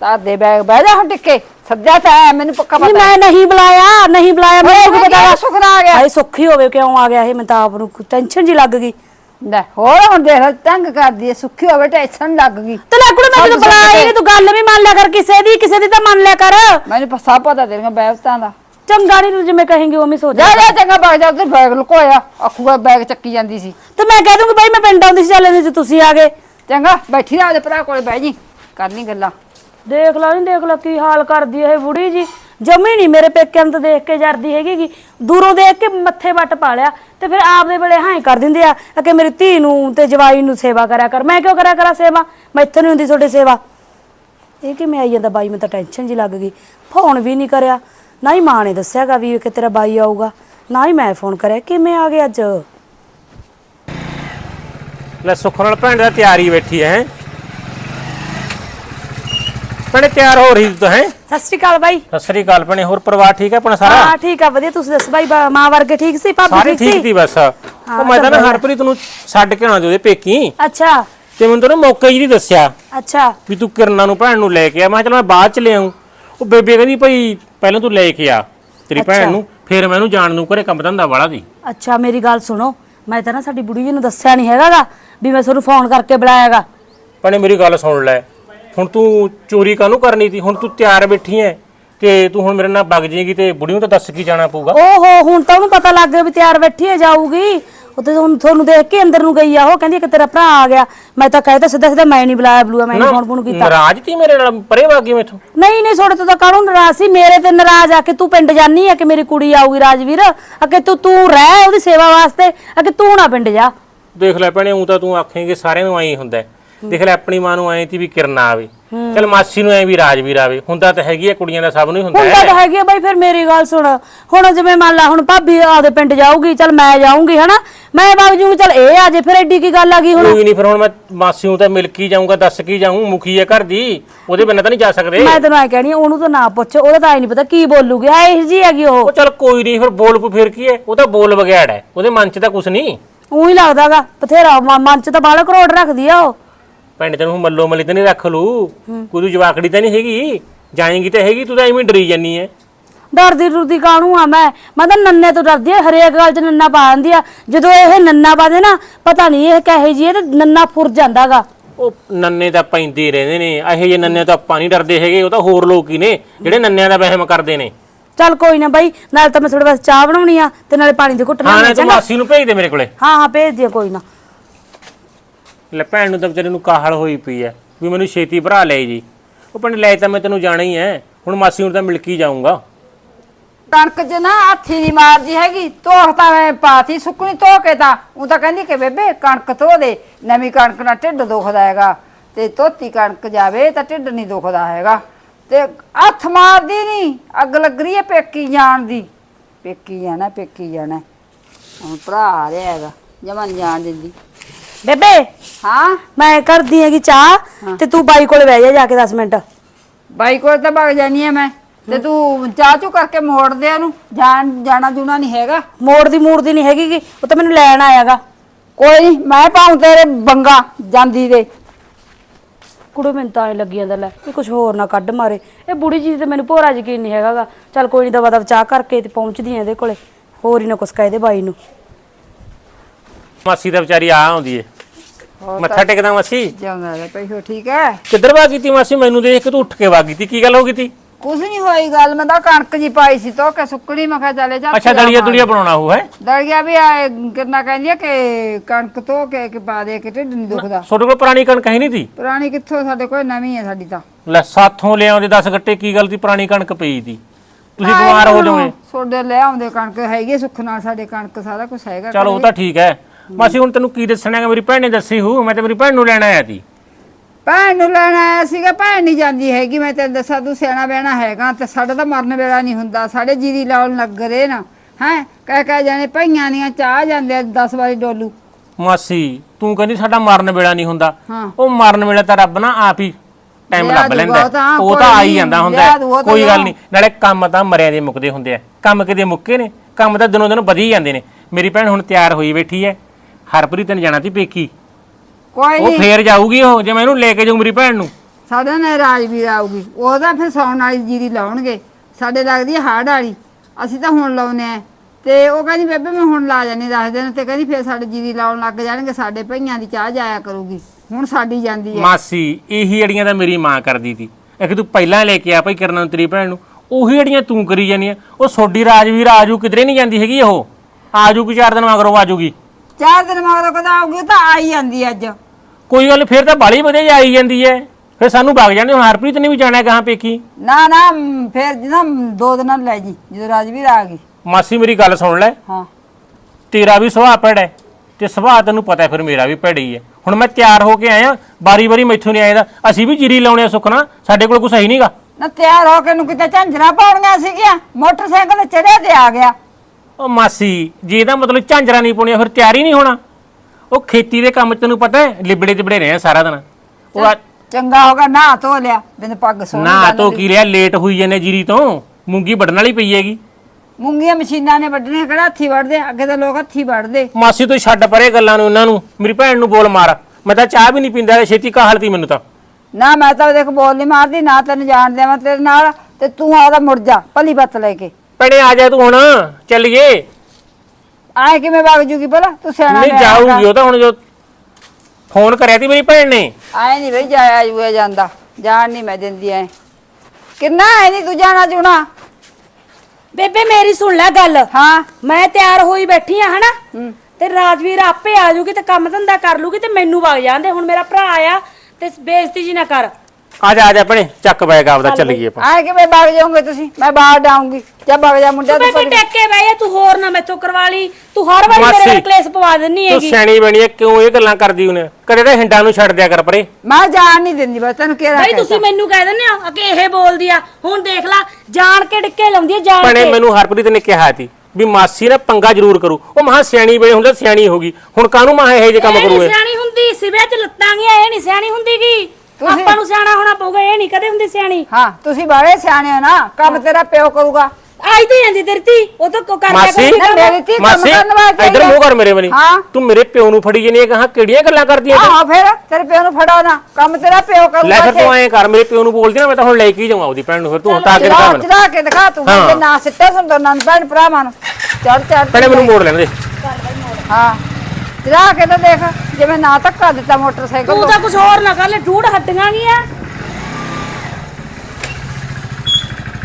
ਤਾਰ ਦੇ ਬੈਗ ਬਹਿ ਜਾ ਹੁਣ ਟਿੱਕੇ। ਸੱਜਾ ਤਾਂ ਹੈ ਮੈਨੂੰ ਪੱਕਾ ਨਹੀਂ ਪਤਾ। ਮੈਂ ਨਹੀਂ ਬੁਲਾਇਆ ਨਹੀਂ ਬੁਲਾਇਆ ਮੈਨੂੰ ਕੀ ਪਤਾ ਸੁਖ ਨਾ ਆ ਗਿਆ। ਹਾਏ ਸੁੱਖੀ ਹੋਵੇ ਕਿਉਂ ਆ ਗਿਆ ਇਹ? ਮੈਂ ਤਾਂ ਆਪ ਨੂੰ ਟੈਨਸ਼ਨ ਜੀ ਲੱਗ ਗਈ। ਲੈ ਹੋਰ ਹੁਣ ਦੇਖ ਤੰਗ ਕਰਦੀ ਐ ਸੁੱਖੀ ਹੋਵੇ ਟੈਨਸ਼ਨ ਲੱਗ ਗਈ। ਤੇ ਲੈ ਕੁੜੇ ਮੈਂ ਤੈਨੂੰ ਬੁਲਾਇਆ ਨਹੀਂ ਤੂੰ ਗੱਲ ਵੀ ਮੰਨ ਲਿਆ ਕਰ ਕਿਸੇ ਦੀ ਕਿਸੇ ਦੀ ਤਾਂ ਮੰਨ ਲਿਆ ਕਰ। ਮੈਨੂੰ ਪ- ਸਭ ਪਤਾ ਤੇਰੀਆਂ ਬੈਵਤਾਂ ਦਾ। ਚੰਗਾ ਨਹੀਂ ਤੂੰ ਜਿਵੇਂ ਕਹੇਂਗੇ ਉਵੇਂ ਸੋਚ ਜਾ। ਜਾ ਚੰਗਾ ਬੈਗ ਜਾ ਉਧਰ ਬੈਗ ਲੁਕੋਇਆ ਅਖੂਆ ਬੈਗ ਚੱਕੀ ਜਾਂਦੀ ਸੀ। ਤੇ ਮੈਂ ਕਹਿ ਦੂੰਗੀ ਬਾਈ ਮੈਂ ਪਿੰਡ ਆਉਂਦੀ ਸੀ ਚੱਲੇ ਸੀ ਤੁਸੀਂ ਆ ਗਏ। ਚੰਗਾ ਬੈਠੀ ਰਹਿ ਉਹਦੇ ਭਰਾ ਕੋਲੇ ਬਹਿ ਜੀ ਕਰ ਲਈ ਗੱਲਾਂ। ਦੇਖ ਲਾ ਨਹੀਂ ਦੇਖ ਲਾ ਕੀ ਹਾਲ ਕਰਦੀ ਇਹ ਬੁੜੀ ਜੀ। ਜਮੀ ਨਹੀਂ ਮੇਰੇ ਪੇਕਿਆਂ ਨੂੰ ਤਾਂ ਦੇਖ ਕੇ ਜਰਦੀ ਹੈਗੀ ਗੀ। ਦੂਰੋਂ ਦੇਖ ਕੇ ਮੱਥੇ ਵੱਟ ਪਾ ਲਿਆ ਤੇ ਫਿਰ ਆਪਦੇ ਵੇਲੇ ਹਾਂ ਕਰ ਦਿੰਦੇ ਆ ਕਿ ਮੇਰੀ ਧੀ ਨੂੰ ਤੇ ਜਵਾਈ ਨੂੰ ਸੇਵਾ ਕਰਿਆ ਕਰ। ਮੈਂ ਕਿਉਂ ਕਰਿਆ ਕਰਾਂ ਸੇਵਾ? ਮੈਥੋਂ ਨਹੀਂ ਹੁੰਦੀ ਤੁਹਾਡੀ ਸੇਵਾ। ਇਹ ਕਿਵੇਂ ਆਈ ਜਾਂਦਾ ਬਾਈ ਮੈਨੂੰ ਤਾਂ ਟੈਨਸ਼ਨ ਜੀ ਲੱਗ ਗਈ। ਫੋਨ ਵੀ ਨਹੀਂ ਕਰਿਆ। ਨਾ ਹੀ ਮਾਂ ਨੇ ਦੱਸਿਆਗਾ ਵੀ ਕਿ ਤੇਰਾ ਬਾਈ ਆਊਗਾ ਨਾ ਹੀ ਮੈਂ ਫੋਨ ਕਰਿਆ ਕਿਵੇਂ ਆ ਗਿਆ ਅੱਜ? ਲੈ ਸੁੱਖ ਨਾਲ ਭੈਣ ਦਾ ਤਿਆਰੀ ਬੈਠੀ ਹੈ? ਭੈਣੇ ਤਿਆਰ ਹੋ ਰਹੀ ਤੂੰ ਹੈ? ਸਤਿ ਸ਼੍ਰੀ ਅਕਾਲ ਬਾਈ। ਸਤਿ ਸ੍ਰੀ ਅਕਾਲ ਭੈਣੇ ਹੋਰ ਪਰਿਵਾਰ ਠੀਕ ਹੈ ਆਪਣਾ ਸਾਰਾ? ਹਾਂ ਠੀਕ ਆ ਵਧੀਆ ਤੁਸੀਂ ਦੱਸ ਬਾਈ ਬਾ- ਮਾਂ ਵਰਗੇ ਠੀਕ ਸੀ ਸਾਰੇ ਭਾਬੀ ਠੀਕ ਠੀਕ ਸੀ ਬਸ। ਉਹ ਮੈਂ ਤਾਂ ਨਾ ਹਰਪ੍ਰੀਤ ਨੂੰ ਛੱਡ ਕੇ ਆਉਣਾ ਉਹਦੇ ਪੇਕੀ। ਅੱਛਾ। ਤੇ ਮੈਨੂੰ ਤਾਂ ਨਾ ਮੌਕੇ ਜੀ ਨਹੀਂ ਦੱਸਿਆ ਅੱਛਾ। ਵੀ ਤੂੰ ਕਿਰਨਾਂ ਨੂੰ ਭੈਣ ਨੂੰ ਲੈ ਕੇ ਆ। ਮੈਂ ਕਿਹਾ ਚੱਲ ਮੈਂ ਬਾਅਦ ਚ ਲੈ ਆਉਂ ਉਹ ਬੇਬੇ ਕਹਿੰਦੀ ਭਾਈ ਪਹਿਲਾਂ ਤੂੰ ਲੈ ਕੇ ਆ ਤੇਰੀ ਭੈਣ ਨੂੰ ਫਿਰ ਮੈਂ ਇਹਨੂੰ ਜਾਣ ਨੂੰ ਘਰੇ ਕੰਮ ਧੰਦਾ ਵਾਲਾ ਦੀ ਅੱਛਾ ਮੇਰੀ ਗੱਲ ਸੁਣੋ। ਮੈਂ ਤਾਂ ਨਾ ਸਾਡੀ ਬੁੜੀ ਜੀ ਨੂੰ ਦੱਸਿਆ ਨਹੀਂ ਹੈਗਾਗਾ ਵੀ ਮੈਂ ਤੁਹਾਨੂੰ ਫੋਨ ਕਰਕੇ ਬੁਲਾਇਆਗਾ। ਭੈਣੇ ਮੇਰੀ ਗੱਲ ਸੁਣ ਲੈ। ਹੁਣ ਤੂੰ ਚੋਰੀ ਕਾਹਨੂੰ ਕਰਨੀ ਸੀ? ਹੁਣ ਤੂੰ ਤਿਆਰ ਬੈਠੀ ਐ ਤੇ ਤੂੰ ਹੁਣ ਮੇਰੇ ਨਾਲ ਵਗ ਜਾਏਗੀ ਤੇ ਬੁੜੀ ਨੂੰ ਤਾਂ ਦੱਸ ਕੀ ਜਾਣਾ ਪਊਗਾ? ਓਹੋ ਹੁਣ ਤਾਂ ਉਹਨੂੰ ਪਤਾ ਲੱਗ ਗਿਆ ਵੀ ਤਿਆਰ ਬੈਠੀ ਹੈ ਜਾਊਗੀ। ਉੱਥੇ ਹੁਣ ਤੁਹਾਨੂੰ ਦੇਖ ਕੇ ਅੰਦਰ ਨੂੰ ਗਈ ਆ ਉਹ ਕਹਿੰਦੀ ਕਿ ਤੇਰਾ ਭਰਾ ਆ ਗਿਆ। ਮੈਂ ਤਾਂ ਕਹਿ ਤਾ ਸਿੱਧਾ ਸਿੱਧਾ ਮੈਂ ਨਹੀਂ ਬੁਲਾਇਆ ਬਲੂਆ ਮੈਂ ਨਹੀਂ ਫੋਨ ਫੋਨ ਕੀਤਾ। ਨਾਰਾਜ਼ ਤੀ ਮੇਰੇ ਨਾਲ ਪਰੇ ਵਾਗੀ ਮੈਥੋਂ? ਨਹੀਂ ਨਹੀਂ ਛੋੜੇ ਤੋਂ ਤਾਂ ਕਾਹਨੂੰ ਨਾਰਾਜ਼ ਸੀ? ਮੇਰੇ ਤੇ ਨਾਰਾਜ਼ ਆ ਕਿ ਤੂੰ ਪਿੰਡ ਜਾਨੀ ਆ ਕਿ ਮੇਰੀ ਕੁੜੀ ਆਊਗੀ ਰਾਜਵੀਰ? ਆ ਕਿ ਤੂੰ ਤੂੰ ਰਹਿ ਉਹਦੀ ਸੇਵਾ ਵਾਸਤੇ? ਆ ਕਿ ਤੂੰ ਨਾ ਪਿੰਡ ਜਾ? ਦੇਖ ਲੈ ਭੈਣੇ ਉਹ ਤਾਂ ਤੂੰ ਆਖੇਂਗੇ ਸਾਰਿਆਂ ਨੂੰ ਐਂ ਹੁੰਦਾ। ਹੈ। ਦੇਖ ਲੈ ਆਪਣੀ ਮਾਂ ਨੂੰ ਐਂ ਤੀ ਵੀ ਕਿਰਨਾ ਆਵੇ। ਚਲ ਮਾਸੀ ਨੂੰ ਐਂ ਵੀ ਰਾਜਵੀਰ ਆਵੇ। ਹੁੰਦਾ ਤਾਂ ਹੈਗੀ ਆ ਕੁੜੀਆਂ ਦਾ ਸਭ ਨੂੰ ਹੀ ਹੁੰਦਾ ਹੁੰਦਾ ਹੈ। ਤਾਂ ਹੈਗੀ ਆ ਬਾਈ ਫਿਰ ਮੇਰੀ ਗੱਲ ਸੁਣ। ਹੁਣ ਜਿਵੇਂ ਮੰਨ ਲਾ ਹੁਣ ਭਾਬੀ ਆਪਦੇ ਪਿੰਡ ਜਾਊਗੀ ਚਲ ਮੈਂ ਜਾਊਂਗੀ ਹਨਾ? ਮੈਂ ਵਗ ਜੂਗੀ ਚਲ ਇਹ ਆ ਜੇ ਫਿਰ ਐਡੀ ਕੀ ਗੱਲ ਆ ਗਈ ਹੁਣ? ਕੋਈ ਨਹੀਂ ਫਿਰ ਹੁਣ ਮੈਂ ਮਾਸੀ ਨੂੰ ਤਾਂ ਮਿਲ ਕੇ ਹੀ ਜਾਊਂਗਾ ਦੱਸ ਕੇ ਹੀ ਜਾਊਂ ਮੁਖੀ ਹੈ ਘਰ ਦੀ। ਉਹਦੇ ਬਿਨਾਂ ਤਾਂ ਨਹੀਂ ਜਾ ਸਕਦੇ। ਮੈਂ ਤੈਨੂੰ ਐ ਕਹਿਣੀ ਆ, ਉਹਨੂੰ ਤਾਂ ਨਾ ਪੁੱਛ ਉਹਦਾ ਤਾਂ ਐ ਨਹੀਂ ਪਤਾ ਕੀ ਬੋਲੂਗੀ। ਐ ਇਹ ਜੀ ਹੈਗੀ ਉਹ। ਉਹ ਚਲ ਕੋਈ ਨਹੀਂ ਫਿਰ ਬੋਲ ਪੂ ਫਿਰ ਕੀ ਹੈ? ਉਹ ਤਾਂ ਬੋਲ ਵਗਿਆੜ ਹੈ। ਉਹਦੇ ਮਨ 'ਚ ਤਾਂ ਕੁਝ ਨਹੀਂ। ਉਹੀ ਲੱਗਦਾਗਾ ਬਥੇਰਾ ਮ- ਮਨ ਚ ਤਾਂ ਬਾਲਾ ਕਰੋੜ ਰੱਖਦੀ ਆ ਉਹ। ਭੈਣ ਤੈਨੂੰ ਮੱਲੋ ਮੱਲੀ ਤਾਂ ਨਹੀਂ ਰੱਖ ਲੂ ਕੋਈ ਤੂੰ ਜਵਾਕੜੀ ਤਾਂ ਨਹੀਂ ਹੈਗੀ? ਜਾਏਂਗੀ ਤਾਂ ਹੈਗੀ ਤੂੰ ਤਾਂ ਐਵੇਂ ਡਰੀ ਜਾਨੀ ਐ। ਡਰਦੀ ਡਰਦੀ ਕਾਹਨੂੰ ਆ ਮੈਂ? ਮੈਂ ਤਾਂ ਨੰਨੇ ਤੋਂ ਡਰਦੀ ਆ ਹਰੇਕ ਗੱਲ 'ਚ ਨੰਨਾ ਪਾ ਦਿੰਦੀ ਆ। ਜਦੋਂ ਇਹ ਨੰਨਾ ਪਾ ਦੇ ਨਾ ਪਤਾ ਨਹੀਂ ਇਹ ਕਹੇ ਜੀ ਇਹ ਤੇ ਨੰਨਾ ਫੁਰ ਜਾਂਦਾਗਾ। ਉਹ ਨੰਨੇ ਤਾਂ ਪੈਂਦੇ ਹੀ ਰਹਿੰਦੇ ਨੇ। ਇਹੋ ਜਿਹੇ ਨੰਨੇ ਤਾਂ ਆਪਾਂ ਨਹੀਂ ਡਰਦੇ ਹੈਗੇ ਉਹ ਤਾਂ ਹੋਰ ਲੋਕ ਹੀ ਨੇ ਜਿਹੜੇ ਨੰਨਿਆਂ ਦਾ ਵਹਿਮ ਕਰਦੇ ਨੇ। ਚੱਲ ਕੋਈ ਨਾ ਬਾਈ ਨਾਲ ਤਾਂ ਮੈਂ ਥੋੜੇ ਬਸ ਚਾਹ ਬਣਾਉਣੀ ਆ ਤੇ ਨਾਲੇ ਪਾਣੀ ਦੀ ਘੁੱਟ ਹਾਂ ਤੂੰ ਚੰਗਾ? ਮਾਸੀ ਨੂੰ ਭੇਜ ਦੇ ਮੇਰੇ ਕੋਲੇ। ਹਾਂ ਹਾਂ ਭੇਜ ਦਿਓ ਕੋਈ ਨਾ। ਲੈ ਭੈਣ ਨੂੰ ਤਾਂ ਵਿਚਾਰੇ ਨੂੰ ਕਾਹਲ ਹੋਈ ਪਈ ਐ, ਵੀ ਮੈਨੂੰ ਛੇਤੀ ਭਰਾ ਲੈ ਜੀ। ਉਹ ਪਿੰਡ ਲੈ ਤਾਂ ਮੈਂ ਤੈਨੂੰ ਜਾਣਾ ਹੀ ਐ, ਹੁਣ ਮਾਸੀ ਨੂੰ ਤਾਂ ਮਿਲ ਕੇ ਹੀ ਜਾਊਂਗਾ। ਕਣਕ 'ਚ ਨਾ ਹੱਥੀ ਨਹੀਂ ਮਾਰਦੀ ਹੈਗੀ ਧੋਖ ਤਾਂ ਮੈਂ ਪਾਤੀ, ਸੁੱਕਣੀ ਧੋ ਕੇ ਤਾਂ। ਉਹ ਤਾਂ ਕਹਿੰਦੀ ਕਿ ਬੇਬੇ, ਕਣਕ ਧੋ ਦੇ, ਨਵੀਂ ਕਣਕ ਨਾਲ ਢਿੱਡ ਦੁਖਦਾ ਹੈਗਾ। ਤੇ ਧੋਤੀ ਕਣਕ ਜਾਵੇ ਤਾਂ ਢਿੱਡ ਨਹੀਂ ਦੁਖਦਾ ਹੈਗਾ। ਤੇ ਹੱਥ ਮਾਰਦੀ ਨਹੀਂ, ਅੱਗ ਲੱਗ ਰਹੀ ਹੈ ਪੇਕੀ ਜਾਣ ਦੀ। ਪੇਕੀ ਜਾਣਾ ਪੇਕੀ ਜਾਣਾ। ਹੁਣ ਭਰਾ ਆ ਰਿਹਾ ਹੈਗਾ ਜਮਨ ਜਾਣ ਦਿੰਦੀ। ਬੇਬੇ ਹਾਂ? ਮੈਂ ਕਰਦੀ ਹੈਗੀ ਚਾਹ ਤੇ ਤੂੰ ਬਾਈ ਕੋਲੇ ਬਹਿ ਜਾ ਜਾ ਕੇ 10 ਮਿੰਟ। ਬਾਈ ਕੋਲ ਤਾਂ ਭਗ ਜਾਨੀ ਆ ਮੈਂ। ਤੇ ਤੂੰ ਚਾਹ ਚੂ ਕਰਕੇ ਮੋੜ ਦੇ ਉਹਨੂੰ। ਜਾਣ ਜਾਣਾ ਜੂਣਾ ਨਹੀਂ ਹੈਗਾ। ਮੋੜ ਦੀ ਮੂੜ ਦੀ ਨਹੀਂ ਹੈਗੀ ਗੀ, ਉਹ ਤਾਂ ਮੈਨੂੰ ਲੈਣ ਆਇਆਗਾ। ਕੋਈ ਨਹੀਂ ਮੈਂ ਪਾਉਂ ਤੇਰੇ ਬੰਗਾ ਜਾਂਦੀ ਦੇ। ਕੁੜੇ ਮੈਨੂੰ ਤਾਂ ਐ ਲੱਗੀ ਜਾਂਦਾ ਲੈ ਇਹ ਕੁਝ ਹੋਰ ਨਾ ਕੱਢ ਮਾਰੇ। ਇਹ ਬੁੜੀ ਜੀ ਤੇ ਮੈਨੂੰ ਭੋਰਾ ਯਕੀਨ ਨਹੀਂ ਹੈਗਾਗਾ। ਚੱਲ ਕੋਈ ਨਹੀਂ ਦਵਾ ਦਵ ਚਾਹ ਕਰਕੇ ਤੇ ਪਹੁੰਚਦੀ ਆ ਇਹਦੇ ਕੋਲੇ। ਹੋਰ ਹੀ ਨਾ ਕੁਛ ਕਹਦੇ ਬਾਈ ਨੂੰ। ਮਾਸੀ ਤਾਂ ਵਿਚਾਰੀ ਆ ਆਉਂਦੀ ਏ। ਮੱਥਾ ਟੇਕਦਾ ਮਾਸੀ? ਰਹਿ ਪਈ ਹੋ ਠੀਕ ਹੈ? ਕਿੱਧਰ ਵਾ ਤੀ ਮਾਸੀ? ਮੈਨੂੰ ਦੇਖ ਕੇ ਤੂੰ ਉੱਠ ਕੇ ਵਾਗੀ ਤੀ। ਕੀ ਗੱਲ ਹੋ ਗਈ ਤੀ? ਕੁਝ ਨਹੀਂ ਹੋਈ ਗੱਲ ਮੈਂ ਤਾਂ ਕਣਕ ਜੀ ਪਾਈ ਸੀ ਤੋ ਕੇ ਸੁੱਕਣੀ ਮੈਂ ਕਿਹਾ ਚੱਲੇ ਜਾ ਅੱਛਾ ਦਲੀਆ ਦੁਲੀਆ ਬਣਾਉਣਾ ਹੋ ਹੈ? ਦਲੀਆ ਵੀ ਆਏ ਕਿੰਨਾ ਕਹਿੰਦੀ ਆ ਕਿ ਕਣਕ ਧੋ ਕੇ ਕਿ ਪਾ ਦੇ ਕਿ ਢਿੱਡ ਨਹੀਂ ਦੁਖਦਾ। ਤੁਹਾਡੇ ਕੋਲ ਪੁਰਾਣੀ ਕਣਕ ਹੈ ਨਹੀਂ ਤੀ? ਪੁਰਾਣੀ ਕਿੱਥੋਂ ਸਾਡੇ ਕੋਲ ਨਵੀਂ ਹੈ ਸਾਡੀ ਤਾਂ। ਲੈ ਸਾਥੋਂ ਲਿਆਉਂਦੇ 10 ਗੱਟੇ ਕੀ ਗੱਲ ਤੀ? ਪੁਰਾਣੀ ਕਣਕ ਪਈ ਤੀ। ਤੁਸੀਂ ਬਿਮਾਰ ਹੋ ਜਾਓਗੇ। ਸੋਡੇ ਲੈ ਆਉਂਦੇ ਕਣਕ ਹੈਗੀ ਸੁੱਖ ਨਾਲ ਸਾਡੇ ਕਣਕ ਸਾਰਾ ਕੁਝ ਹੈਗਾ ਚਲੋ ਉਹ ਤਾਂ ਠੀਕ ਹੈ। ਮਾਸੀ ਹੁਣ ਤੈਨੂੰ ਕੀ ਦੱਸਣਾ ਹੈ ਮੇਰੀ ਭੈਣ ਨੇ ਦੱਸੀ ਹੂ ਮੈਂ ਤਾਂ ਮੇਰੀ ਭੈਣ ਨੂੰ ਲੈਣ ਆਇਆ ਤੀ ਭੈਣ ਨੂੰ ਲੈਣ ਆਇਆ ਸੀਗਾ ਭੈਣ ਨਹੀਂ ਜਾਂਦੀ ਹੈਗੀ। ਮੈਂ ਤੈਨੂੰ ਦੱਸਾਂ ਤੂੰ ਸਿਆਣਾ ਬਹਿਣਾ ਹੈਗਾ ਤੇ ਸਾਡਾ ਤਾਂ ਮਰਨ ਵੇਲਾ ਨਹੀਂ ਹੁੰਦਾ। ਸਾਡੇ ਜੀਰੀ ਲਾਉਣ ਲੱਗ ਰਹੇ ਨਾ ਹੈ? ਕਹਿ ਕਹਿ ਜਾਣੇ ਭਈਆਂ ਦੀਆਂ ਚਾਹ ਜਾਂਦੇ ਆ 10 ਵਾਰੀ ਡੋਲੂ। ਮਾਸੀ ਤੂੰ ਕਹਿੰਦੀ ਸਾਡਾ ਮਰਨ ਵੇਲਾ ਨਹੀਂ ਹੁੰਦਾ। ਹਾਂ। ਉਹ ਮਰਨ ਵੇਲਾ ਤਾਂ ਰੱਬ ਨਾ ਆਪ ਹੀ ਟਾਈਮ ਲਿਆ ਲੱਭ ਦੂਗਾ ਲੈਂਦਾ। ਉਹ ਤਾਂ, ਹੈ। ਉਹ ਕੋਈ ਆ ਹੀ ਜਾਂਦਾ ਹੁੰਦਾ। ਲਿਆ ਹੈ। ਦੂ, ਉਹ ਤਾਂ ਕੋਈ ਗੱਲ ਲਿਆ। ਨਹੀਂ। ਨਾਲੇ ਕੰਮ ਤਾਂ ਮਰਿਆਂ ਦੇ ਮੁੱਕਦੇ ਹੁੰਦੇ ਆ। ਕੰਮ ਕਿਤੇ ਮੁੱਕੇ ਨੇ ਕੰਮ ਤਾਂ ਦਿਨੋਂ ਦਿਨ ਵਧੀ ਜਾਂਦੇ ਨੇ। ਮੇਰੀ ਭੈਣ ਹੁਣ ਤਿਆਰ ਹੋਈ ਬੈਠੀ ਹੈ। ਹਰਪ੍ਰੀਤ ਨੇ ਜਾਣਾ ਤੀ ਪੇਕੀ। ਕੋਈ ਉਹ ਨਹੀਂ। ਫੇਰ ਜਾਊਗੀ ਉਹ ਜੇ ਮੈਂ ਇਹਨੂੰ ਲੈ ਕੇ ਜਾਊਂ ਮੇਰੀ ਭੈਣ ਨੂੰ। ਸਾਡੇ ਨਾਲ ਰਾਜਵੀਰ ਆਊਗੀ। ਉਹਦਾ ਫਿਰ ਸੌਣ ਵਾਲੀ ਜੀਰੀ ਲਾਉਣਗੇ। ਸਾਡੇ ਲੱਗਦੀ ਹੈ ਹਾੜ ਵਾਲੀ। ਅਸੀਂ ਤਾਂ ਹੁਣ ਲਾਉਨੇ ਆ। ਤੇ ਉਹ ਕਹਿੰਦੀ ਬੇਬੇ ਮੈਂ ਹੁਣ ਲਾ ਜਾਨੀ ਦੱਸ ਦਿਨ। ਤੇ ਕਹਿੰਦੀ ਫਿਰ ਸਾਡੇ ਜੀਰੀ ਲਾਉਣ ਲੱਗ ਜਾਣਗੇ। ਸਾਡੇ ਭਈਆਂ ਦੀ ਚਾਹ ਜਾਇਆ ਕਰੂਗੀ। ਹੁਣ ਸਾਡੀ ਜਾਂਦੀ ਹੈ ਮਾਸੀ ਇਹੀ ਅੜੀਆਂ ਤਾਂ ਮੇਰੀ ਮਾਂ ਕਰਦੀ ਤੀ ਇੱਕ ਤੂੰ ਪਹਿਲਾਂ ਲੈ ਕੇ ਆ ਭਾਈ ਕਰਨਾ ਤੇਰੀ ਭੈਣ ਨੂੰ। ਉਹੀ ਅੜੀਆਂ ਤੂੰ ਕਰੀ ਜਾਨੀ ਆ। ਉਹ ਸੋਡੀ ਰਾਜਵੀਰ ਆਜੂ ਕਿਧਰੇ ਨਹੀਂ ਜਾਂਦੀ ਹੈਗੀ ਉਹ। ਆਜੂ ਕਿ ਚਾਰ ਦਿਨ ਮਗਰੋਂ ਆਜੂਗੀ। ਚਾਰ ਦਿਨ ਮਗਰੋਂ ਕਦਾ ਆਊਗੀ ਤਾਂ ਆ ਹੀ ਜਾਂਦੀ ਅੱਜ। ਕੋਈ ਗੱਲ ਨੀ, ਫਿਰ ਤਾਂ ਬਾਲੀ ਵਧੀਆ ਜਿਹੀ ਆਈ ਜਾਂਦੀ ਹੈ ਫਿਰ ਸਾਨੂੰ ਵਗ ਜਾਂਦੇ ਹੁਣ ਹਰਪ੍ਰੀਤ ਨੇ ਵੀ ਜਾਣਾ ਕਹਾਂ ਪੇਕੀ। ਨਾ ਨਾ ਮ, ਫਿਰ ਨਾ ਮ, ਦੋ ਦਿਨਾਂ ਨੂੰ ਲੈ ਜੀ ਜਦੋਂ ਰਾਜਵੀਰ ਆ ਗਈ ਮਾਸੀ ਮੇਰੀ ਗੱਲ ਸੁਣ ਲੈ। ਹਾਂ। ਤੇਰਾ ਵੀ ਸੁਭਾਅ ਭੈੜਾ ਹੈ ਤੇ ਸੁਭਾਅ ਤੈਨੂੰ ਪਤਾ ਹੈ ਫਿਰ ਮੇਰਾ ਵੀ ਭੈੜਾ ਹੀ ਹੈ ਹੁਣ ਮੈਂ ਤਿਆਰ ਹੋ ਕੇ ਆਇਆ ਬਾਰੀ ਬਾਰੀ ਮੈਥੋਂ ਨਹੀਂ ਆਏਦਾ ਅਸੀਂ ਵੀ ਜੀਰੀ ਲਾਉਣੇ ਆ ਸੁਖਣਾ ਸਾਡੇ ਕੋਲ ਕੁਛ ਹੈ ਹੀ ਨਹੀਂਗਾ ਨਾ ਤਿਆਰ ਹੋ ਕੇ ਨੂੰ ਕਿਤੇ ਝਾਂਜਰਾ ਪਾਉਣੀਆਂ ਸੀਗੀਆਂ ਮੋਟਰਸਾਈਕਲ ਚੜਿਆ ਤੇ ਆ ਗਿਆ। ਉਹ ਮਾਸੀ ਜੇ ਇਹਦਾ ਮਤਲਬ ਝਾਂਜਰਾ ਨਹੀਂ ਪਾਉਣੀਆਂ ਫਿਰ ਤਿਆਰ ਨਹੀਂ ਹੋਣਾ। ਉਹ ਖੇਤੀ ਦੇ ਕੰਮ 'ਚ ਤੈਨੂੰ ਪਤਾ ਹੈ ਲਿਬੜੇ ਤਿਬੜੇ ਰਹੇ ਆ ਸਾਰਾ ਦਿਨ। ਉਹ ਆ- ਚੰਗਾ ਹੋਗਾ ਨਾ ਧੋ ਲਿਆ ਬਿਨ ਪੱਗ ਸੋਹਣੀ ਨਾ ਤੋ। ਕੀ ਰਿਹਾ ਲੇਟ ਹੋਈ ਜਾਂਦੇ ਜੀਰੀ ਤੋਂ। ਮੂੰਗੀ ਵੱਢਣ ਵਾਲੀ ਪਈ ਹੈਗੀ। ਮੂੰਗੀਆਂ ਮਸ਼ੀਨਾਂ ਨੇ ਵੱਢਣੀਆਂ ਕਿਹੜਾ ਹੱਥੀ ਵੱਢਦੇ ਅੱਗੇ ਤਾਂ ਲੋਕ ਹੱਥੀ ਵੱਢਦੇ। ਮਾਸੀ ਤੂੰ ਛੱਡ ਪਰੇ ਗੱਲਾਂ ਨੂੰ ਉਹਨਾਂ ਨੂੰ ਮੇਰੀ ਭੈਣ ਨੂੰ ਬੋਲ ਮਾਰ। ਮੈਂ ਤਾਂ ਚਾਹ ਵੀ ਨਹੀਂ ਪੀਂਦਾ ਛੇਤੀ ਕਾਹਲਤੀ ਮੈਨੂੰ ਤਾਂ। ਨਾ ਮੈਂ ਤਾਂ ਦੇਖ ਬੋਲ ਨਹੀਂ ਮਾਰਦੀ ਨਾ ਤੈਨੂੰ ਜਾਣ ਦੇਵਾਂ ਤੇਰੇ ਨਾਲ ਤੇ ਤੂੰ ਆਦਾ ਮੁੜ ਜਾ ਭਲੀ ਬੱਤ ਲੈ ਕੇ। ਭੈਣੇ ਆ ਜਾ ਤੂੰ ਹੁਣ ਚੱਲੀਏ। ਆਏ ਕਿਵੇਂ ਵਗ ਜੂਗੀ ਭਲਾ? ਤੂੰ ਸਿਆਣਾ ਨਹੀਂ ਜਾਊਗੀ ਉਹ ਤਾਂ ਹੁਣ ਜੋ ਫੋਨ ਕਰਿਆ ਤੀ ਮੇਰੀ ਭੈਣ ਨੇ। ਆਏ ਨਹੀਂ ਬਈ ਜਾਇਆ ਜੂਆ ਜਾਂਦਾ। ਜਾਣ ਨਹੀਂ ਮੈਂ ਦਿੰਦੀ ਐ। ਕਿੰਨਾ ਐ ਨਹੀਂ ਤੂੰ ਜਾਣਾ ਜੁਣਾ? ਬੇਬੇ ਮੇਰੀ ਸੁਣ ਲੈ ਗੱਲ। ਹਾਂ। ਮੈਂ ਤਿਆਰ ਹੋਈ ਬੈਠੀ ਆ ਹਨਾ? ਤੇ ਰਾਜਵੀਰ ਆਪੇ ਆ ਜੂਗੀ ਤੇ ਕੰਮ ਧੰਦਾ ਕਰ ਲੂਗੀ ਤੇ ਮੈਨੂੰ ਵਗ ਜਾਂਦੇ। ਹੁਣ ਮੇਰਾ ਭਰਾ ਆ ਤੇ ਬੇਇੱਜ਼ਤੀ ਜੀ ਨਾ ਕਰ। ਆ ਜਾ ਆ ਜਾ ਭੈਣੇ ਚੱਕ ਬੈਗ ਆਪਦਾ ਚੱਲੀਏ ਆਪਾਂ। ਆਏ ਕਿਵੇਂ ਵਗ ਜਾਓਗੇ ਤੁਸੀਂ? ਮੈਂ ਬਾਹਰ ਡਾਉਂਗੀ। ਜਾ ਵਗ ਜਾ ਮੁੰਡਿਆ ਤੂੰ ਬੇਬੇ ਟੇਕੇ ਬਹਿ ਜਾ ਤੂੰ ਹੋਰ ਨਾ ਮੈਥੋਂ ਕਰਵਾ ਲਈ। ਤੂੰ ਹਰ ਵਾਰੀ ਮੇਰੇ ਨਾਲ ਕਲੇਸ਼ ਪਵਾ ਦਿੰਨੀ ਤੂੰ ਹੈਗੀ। ਸਿਆਣੀ ਬਣੀ ਐ ਕਿਉਂ ਇਹ ਗੱਲਾਂ ਕਰਦੀ ਉਹਨੇ? ਕਦੇ ਤਾਂ ਹਿੰਡਾਂ ਨੂੰ ਛੱਡ ਦਿਆ ਕਰ ਪਰੇ। ਮੈਂ ਜਾਣ ਨਹੀਂ ਦਿੰਦੀ ਬਸ ਤੈਨੂੰ ਕਿਹੜਾ ਭਾਈ ਤੁਸੀਂ ਮੈਨੂੰ ਕਹਿ ਦਿੰਦੇ ਆ ਕਿ ਇਹ ਬੋਲਦੀ ਆ। ਹੁਣ ਦੇਖ ਲੈ ਜਾਣ ਕੇ ਡਿੱਕੇ ਲਾਉਂਦੀ ਆ ਜਾਣ ਭੈਣੇ ਕੇ। ਮੈਨੂੰ ਹਰਪ੍ਰੀਤ ਨੇ ਕਿਹਾ ਸੀ ਵੀ ਮਾਸੀ ਨਾ ਪੰਗਾ ਜ਼ਰੂਰ ਕਰੂ। ਉਹ ਮਹਾ ਸਿਆਣੀ ਬਣੀ ਹੁੰਦਾ ਸਿਆਣੀ ਹੋਗੀ ਹੁਣ ਕਾਹਨੂੰ ਮਹਾ ਇਹ ਜੇ ਕੰਮ ਇਹ ਕਰੂ ਇਹ ਸਿਆਣੀ ਹੁੰਦੀ ਸਿਵੇ ਚ ਲੱਤਾਂ ਗੀਆਂ ਇਹ ਨਹੀਂ ਸਿਆਣੀ ਹੁੰਦੀਗੀ। ਆਪਾਂ ਨੂੰ ਸਿਆਣਾ ਹੋਣਾ ਪਊਗਾ ਇਹ ਨਹੀਂ ਕਦੇ ਹੁੰਦੀ ਸਿਆਣੀ। ਹਾਂ ਤੁਸੀਂ ਬਾਰੇ ਸਿਆਣੇ ਹੋ ਨਾ ਕੰਮ ਤੇਰਾ ਪਿਓ ਕਰੂਗਾ। ਆਈ ਤੇ ਜਾਂਦੀ ਤੇਰੀ ਧੀ ਉਹ ਤਾਂ ਕੋ ਕਰ ਮਾਸੀ ਨਾ ਮੇਰੀ ਧੀ ਕੰਮ ਮਾਸੀ ਕਰਨ ਵਾਸਤੇ ਇੱਧਰ ਆਈ ਮੂੰਹ ਕਰ ਮੇਰੇ ਬਣੀ ਹਾਂ। ਤੂੰ ਮੇਰੇ ਪਿਓ ਨੂੰ ਫੜੀ ਜਣੀ ਕਹਾ ਕਿਹੜੀਆਂ ਗੱਲਾਂ ਕਰਦੀਆਂ ਤੂੰ? ਆਹੋ ਫਿਰ ਤੇਰੇ ਪਿਓ ਨੂੰ ਫੜਾ ਨਾ। ਕੰਮ ਤੇਰਾ ਪਿਓ ਲੈ ਕਰੂਗਾ ਫਿਰ ਤੂੰ ਐਂ ਕਰ ਮੇਰੇ ਪਿਓ ਨੂੰ ਬੋਲਦੀ ਨਾ ਮੈਂ ਤਾਂ ਹੁਣ ਲੈ ਕੇ ਹੀ ਜਾਵਾਂ ਉਹਦੀ ਭੈਣ ਨੂੰ ਫਿਰ ਤੂੰ ਹਟਾ ਕੇ ਦਿਖਾ ਚੜਾ ਮੈਨੂੰ। ਚੜਾ ਕੇ ਦਿਖਾ ਤੂੰ ਹਾਂ। ਮੇਰੇ ਨਾਂ ਸਿੱਟਾ ਸੁਣ ਦੋਨਾਂ ਨੂੰ ਭੈਣ ਭਰਾਵਾਂ ਨੂੰ। ਚੜ ਚੜ ਪਹਿਲੇ ਮੈਨੂੰ ਮੋੜ ਲੈਣ ਦੇ। ਹਾਂ। ਚੜਾ ਕੇ ਤਾਂ ਦੇਖ ਜਿਵੇਂ ਨਾ ਧੱਕਾ ਦਿੱਤਾ ਮੋਟਰਸਾਈਕਲ ਤੂੰ ਤੋਂ। ਤਾਂ ਕੁਝ ਹੋਰ ਨਾ ਕਰ ਲੈ ਢੂੜ ਹੱਡੀਆਂ ਗੀਆਂ।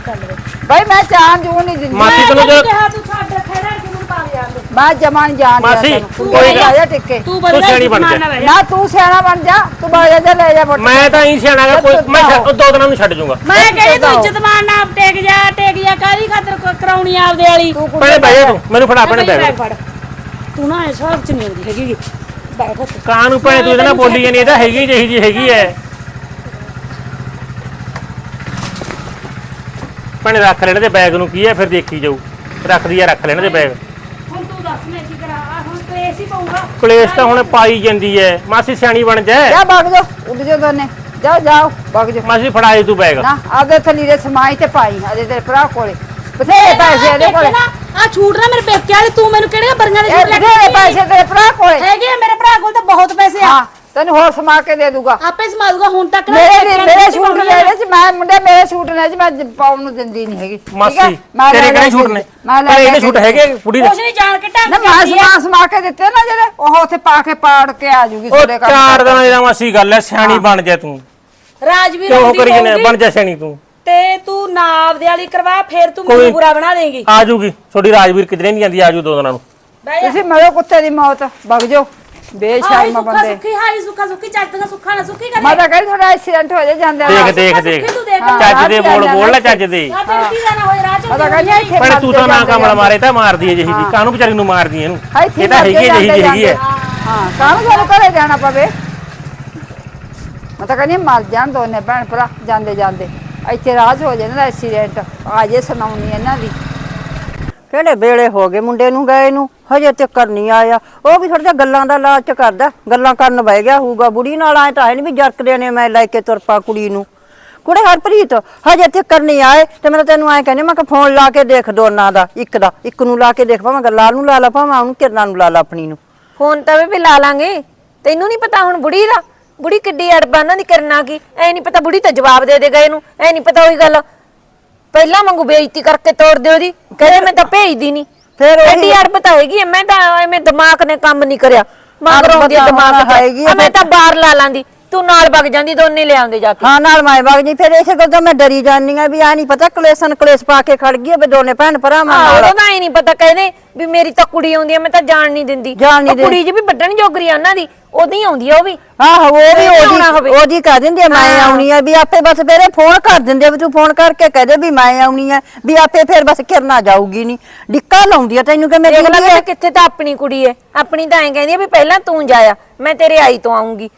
ਬਈ ਮੈਂ ਚਾਹ ਜੂ ਨਹੀਂ ਦਿੰਦੀ। ਮਾਸੀ ਤੈਨੂੰ ਜੋ ਕਿਹਾ ਤੂੰ ਛੱਡ ਖੜਾ ਕਿ ਮੈਨੂੰ ਪਾ ਲਿਆ। ਮੈਂ ਜਮਾ ਨਹੀਂ ਜਾਣ ਮਾਸੀ। ਕੋਈ ਤੂੰ ਗੱਲ- ਆ ਜਾ। ਟਿੱਕੇ। ਤੂੰ ਤੂੰ ਸਿਆਣੀ ਬਣ ਜਾ। ਨਾ ਤੂੰ ਸਿਆਣਾ ਬਣ ਜਾ। ਤੂੰ ਬਾਜਾ ਜਾ ਲੈ ਜਾ ਮੋਟਰ ਮੈਂ ਤਾਂ ਹੀ ਸਿਆਣਾ ਗਾ ਕੋਈ ਮੈਂ ਛੱਡ- ਉਹ ਦੋ ਦਿਨਾਂ ਨੂੰ ਛੱਡ ਜਾਊਂਗਾ ਮੈਂ ਕਹਿੰਦੀ ਤੂੰ ਇੱਜ਼ਤ ਮਾਨ ਨਾ ਟੇਕ ਜਾ ਟੇਕ ਜਾ ਕਾਦੀ ਖਾਤਰ ਕ- ਕਰਾਉਣੀ ਆ ਆਪਦੇ ਵਾਲੀ? ਤੂੰ ਪਹਿਲੇ ਬਹਿ ਜਾ ਤੂੰ ਮੈਨੂੰ ਫੜਾ ਬੈਗ ਫੜ। ਤੂੰ ਨਾ ਇਹ ਸਭ ਚ ਨਹੀਂ ਆਉਂਦੀ ਹੈਗੀ। ਗੀ। ਭੈਣੇ ਤੂੰ ਇਹਦੇ ਨਾਲ ਬੋਲੀ ਜਾਨੀ ਇਹ ਤਾਂ ਹੈਗੀ ਜਿਹੀ ਜੀ ਹੈਗੀ ਐ। ਭੈਣੇ ਰੱਖ ਲੈਣ ਦੇ ਬੈਗ ਨੂੰ ਕੀ ਐ ਫਿਰ ਦੇਖੀ ਜਾਊ। ਰੱਖਦੀ ਐ ਰੱਖ ਲੈਣ ਦੇ ਬੈਗ ਹੁਣ ਤੂੰ ਦੱਸ ਮੈਂ ਕੀ ਕਰਾਂ? ਆਹ ਹੁਣ ਕਲੇਸ਼ ਹੀ ਪਾਉਂਗਾ ਕਲੇਸ਼ ਤਾਂ ਹੁਣ ਪਾਈ ਜਾਂਦੀ ਐ ਮਾਸੀ ਸਿਆਣੀ ਬਣ ਜਾ। ਜਾ ਭੱਗ ਜਾ ਉੱਡ ਜਾ ਦੋਨੇ। ਜਾ ਜਾਓ ਭੱਗ ਜਾ। ਮਾਸੀ ਫੜਾ ਦੇ ਤੂੰ ਬੈਗ ਨਾ ਆਪਦੇ ਥਲੀਰੇ ਸਮਾਈ ਤੇ ਪਾਈ ਆਦੇ ਤੇਰੇ ਭਰਾ ਕੋਲੇ। ਬਥੇਰੇ ਪੈਸੇ ਇਹਦੇ ਕੋਲੇ। ਆ ਛੂਟ ਨਾ ਮੇਰੇ ਪੇਕੇ ਵਾਲੇ ਤੂੰ ਮੈਨੂੰ ਕਿਹੜੇ ਬਰੀਆਂ ਦੇ ਇਹ ਛੂਟ ਲੈ ਕੇ ਬਥੇਰੇ? ਪੈਸੇ ਤੇਰੇ ਭਰਾ ਕੋਲੇ। ਹੈਗੇ ਆ, ਮੇਰੇ ਭਰਾ ਕੋਲ ਤਾਂ ਬਹੁਤ ਪੈਸੇ ਆ। ਹਾਂ। ਤੈਨੂੰ ਹੋਰ ਸਮਾ ਕੇ ਦੇ ਦੂਗਾ। ਆਪੇ ਸਮਾ ਦੂਗਾ ਹੁਣ ਤੱਕ ਨਾ ਮੇਰੇ ਪੇਕਿਆਂ ਮੇਰੇ ਸੂਟ ਪਾਉਣੇ ਲੈ ਲੈ ਸੀ ਮੈਂ ਮੁੰਡੇ ਮੇਰੇ ਸੂਟ ਨੇ ਜੀ ਮੈਂ ਜ- ਪਾਉਣ ਨੂੰ ਦਿੰਦੀ ਨਹੀਂ ਹੈਗੀ। ਠੀਕ ਹੈ? ਮਾਸੀ ਮੈਂ ਲੈ ਤੇਰੇ ਲੈ ਕਿਹੜੇ ਕੇ- ਛੂਟ ਨੇ? ਮੈਂ ਲੈ ਲੈ ਇਹਦੇ ਕੇ- ਛੂਟ ਹੈਗੇ ਕੁੜੀ ਦੇ। ਕੁਛ ਨਹੀਂ ਜਾਣ ਕੇ ਢੰਗ ਨਾ ਮੈਂ ਕਰਦੀ ਆ। ਸਮਾ ਸਮਾ ਕੇ ਦਿੱਤੇ ਨਾ ਜਿਹੜੇ ਉਹ ਉੱਥੇ ਪਾ ਕੇ ਪਾੜ ਕੇ ਆ ਜੂਗੀ ਉਹ ਤੁਹਾਡੇ ਚਾਰ ਦਿਨਾਂ ਦੀ ਮਾਸੀ ਗੱਲ ਐ ਸਿਆਣੀ ਬਣ ਜਾ ਤੂੰ। ਰਾਜਵੀਰ ਕਿਉਂ ਆਉਂਦੀ ਕਰੀ ਜਨੇ ਹੋਊਗੀ, ਬਣ ਜਾ ਸਿਆਣੀ ਤੂੰ। ਤੇ ਤੂੰ ਨਾ ਆਪਦੇ ਵਾਲੀ ਕਰਵਾ ਫੇਰ ਤੂੰ ਕੋਈ- ਮੈਨੂੰ ਬੁਰਾ ਬਣਾ ਦੇਂਗੀ। ਆ ਜੂਗੀ ਤੁਹਾਡੀ ਰਾਜਵੀਰ ਕਿਧਰੇ ਨਹੀਂ ਜਾਂਦੀ ਆਜੂ ਦੋ ਦਿਨਾਂ ਨੂੰ। ਬਹਿ ਜਾ। ਤੁਸੀਂ ਮਰੋ ਕੁੱਤੇ ਦੀ ਮੌਤ ਵਗ ਜਾਓ। ਬੇਸ਼ਰਮ ਸੁੱਖਾ ਬੰਦੇ। ਸੁੱਖੀ ਹਾਈ ਸੁੱਖਾ ਸੁੱਖੀ ਚੱਜ ਦਾ ਸੁੱਖਾ ਨਾ ਸੁੱਖੀ ਕਰ। ਮੈਂ ਤਾਂ ਕਹਿੰਦੀ ਥੋੜਾ ਐਕਸੀਡੈਂਟ ਹੋ ਜਾ ਜਾਂਦੇ ਦੇਖ ਰਾਹ। ਦੇਖ ਸੁੱਖਾ ਦੇਖ। ਸੁੱਖੀ ਤੂੰ ਦੇਖ। ਚੱਜ ਦੇ ਬੋਲ ਬੋਲ ਲੈ ਚੱਜ ਦੇ। ਆ ਤੇਰੀ ਧੀ ਦਾ ਨਾ ਹੋਏ ਰਾਹ ਚ ਮੈਂ ਤਾਂ ਕਹਿੰਦੀ ਇੱਥੇ ਪਰ ਤੂੰ ਤਾਂ ਨਾ ਜਾਂਦੇ। ਕਮਲ ਜਾਂਦੇ। ਮਾਰੇ ਤਾਂ ਮਾਰਦੀ ਹੈ ਜਿਹੀ ਜੀ ਕਾਹਨੂੰ ਵਿਚਾਰੀ ਨੂੰ ਮਾਰਦੀ ਹੈ ਇਹਨੂੰ? ਹਾਏ ਇੱਥੇ ਇਹ ਤਾਂ ਹੈਗੀ ਹੈ ਜਿਹੀ ਜੀ ਹੈਗੀ ਹੈ। ਹਾਂ ਕਾਹਨੂੰ ਸਾਨੂੰ ਘਰੇ ਜਾਣਾ ਪਵੇ? ਮੈਂ ਤਾਂ ਕਹਿੰਦੀ ਮਰ ਜਾਣ ਦੋਨੇ ਭੈਣ ਭਰਾ ਜਾਂਦੇ ਜਾਂਦੇ। ਇੱਥੇ ਰਾਜ ਹੋ ਜਾਣਾ ਐਕਸੀਡੈਂਟ ਆ ਜੇ ਸੁਣਾਉਣੀ ਇਹਨਾਂ ਦੀ। ਕਿਹੜੇ ਵੇਲੇ ਹੋ ਗਏ ਮੁੰਡੇ ਨੂੰ ਗਏ ਨੂੰ? ਹਜੇ ਤੱਕ ਨਹੀਂ ਆਇਆ। ਉਹ ਵੀ ਥੋੜਾ ਜਿਹਾ ਗੱਲਾਂ ਦਾ ਲਾਲਚ ਕਰਦਾ। ਗੱਲਾਂ ਕਰਨ ਬਹਿ ਗਿਆ ਹੋਊਗਾ। ਬੁੜੀ ਨਾਲ ਆਏ ਤਾਂ ਹੈ ਨਹੀਂ ਵੀ ਜਰਕਦੇ ਨੇ ਮੈਂ ਲੈ ਕੇ ਤੁਰਪਾ ਕੁੜੀ ਨੂੰ। ਕੁੜੇ ਹਰਪ੍ਰੀਤ, ਹਜੇ ਤੱਕ ਨਹੀਂ ਆਏ ਤੇ ਮੈਂ ਤੈਨੂੰ ਐ ਕਹਿੰਦੇ, ਮੈਂ ਕਿ ਫੋਨ ਲਾ ਕੇ ਦੇਖ ਦੋਨਾਂ ਦਾ, ਇੱਕ ਦਾ। ਇੱਕ ਨੂੰ ਲਾ ਕੇ ਦੇਖ ਭਾਵੇਂ ਲਾਲ ਨੂੰ ਲਾ ਲਾ, ਭਾਵੇਂ ਉਹਨੂੰ ਕਿਰਨਾਂ ਨੂੰ ਲਾ ਲਾ ਆਪਣੀ ਨੂੰ। ਫੋਨ ਤਾਂ ਵੀ ਲਾ ਲਾਂਗੇ। ਤੈਨੂੰ ਨਹੀਂ ਪਤਾ ਹੁਣ ਬੁੜੀ ਦਾ? ਬੁੜੀ ਕਿੱਡੀ ਅੜਬਾ ਇਹਨਾਂ ਦੀ ਕਰਨਾ ਕੀ? ਐ ਨਹੀਂ ਪਤਾ ਬੁੜੀ ਤਾਂ ਜਵਾਬ ਦੇ ਦੇ ਗਏ ਨੂੰ। ਐ ਨਹੀਂ ਪਤਾ ਉਹੀ ਗੱਲ। ਪਹਿਲਾਂ ਵਾਂਗੂ ਬੇਇੱਜ਼ਤੀ ਕਰਕੇ ਤੋੜ ਦਿਓ ਦੀ ਕਹਿੰਦੇ ਮੈਂ ਤਾਂ ਭੇਜਦੀ ਨਹੀਂ ਫਿਰ ਐਡੀ ਅੜਬ ਤਾਂ ਹੈਗੀ ਐ, ਮੈਂ ਤਾਂ ਐਵੇਂ ਦਿਮਾਗ ਨੇ ਕੰਮ ਨਹੀਂ ਕਰਿਆ। ਮਗਰ ਤਾਂ ਦਿਮਾਗ ਹੈਗੀ ਮੈਂ ਤਾਂ ਬਾਹਰ ਲਾ ਲਾਂਦੀ। ਤੂੰ ਨਾਲ ਵਗ ਜਾਂਦੀ ਦੋਨੇ ਲੈ ਆਉਂਦੇ ਜਾ ਕੇ। ਹਾਂ ਨਾਲ ਮੈਂ ਵਗ ਜੀ ਫਿਰ ਇਸੇ ਗੱਲ ਤੋਂ ਮੈਂ ਡਰੀ ਜਾਂਦੀ ਆ ਵੀ ਆ ਨਹੀਂ ਪਤਾ ਕਲੇਸ਼ਨ ਕਲੇਸ਼ ਪਾ ਕੇ ਖੜ ਗਈ ਆ ਵੀ ਦੋਨੇ ਭੈਣ ਭਰਾਵਾਂ ਨਾਲ। ਉਹਦਾ ਐ ਨਹੀਂ ਪਤਾ ਕਹਿੰਦੇ ਵੀ ਮੇਰੀ ਤਾਂ ਕੁੜੀ ਆਉਂਦੀ ਆ ਮੈਂ ਤਾਂ ਜਾਣ ਨਹੀਂ ਦਿੰਦੀ। ਜਾਣ ਨਹੀਂ ਉਹ ਕੁੜੀ ਜੀ ਵੀ ਵੱਢਣ ਜੋਗਰੀ ਆ ਉਹਨਾਂ ਦੀ ਉਹਦੀ ਆਉਂਦੀ ਆ ਉਹ ਵੀ। ਆਹੋ ਉਹ ਵੀ ਉਹਦੀ। ਉਹਦੀ ਕਹਿ ਦਿੰਦੀ ਆ, ਮੈਂ ਆਉਣੀ ਆ ਵੀ ਆਪੇ ਬਸ ਫੇਰੇ ਫੋਨ ਕਰ ਦਿੰਦੇ ਆ ਵੀ ਤੂੰ ਫੋਨ ਕਰਕੇ ਕਹਿ ਦੇ ਵੀ ਮੈਂ ਆਉਣੀ ਆ ਵੀ ਆਪੇ ਫੇਰ ਬਸ ਕਿਰਨਾ ਜਾਊਗੀ ਨਹੀਂ ਡਿੱਕਾ ਲਾਉਂਦੀ ਆ ਤੈਨੂੰ ਕਿ ਮੇਰੀ ਦੇਖ ਲੈ। ਕਿੱਥੇ ਤਾਂ ਆਪਣੀ ਕੁੜੀ ਐ ਆਪਣੀ ਤਾਂ ਐਂ ਕਹਿੰਦੀ ਆ ਵੀ ਪਹਿਲਾਂ ਤੂੰ ਜਾਇਆ ਮੈਂ ਤੇਰੇ ਆਈ ਤੋਂ ਆਉਂਗੀ।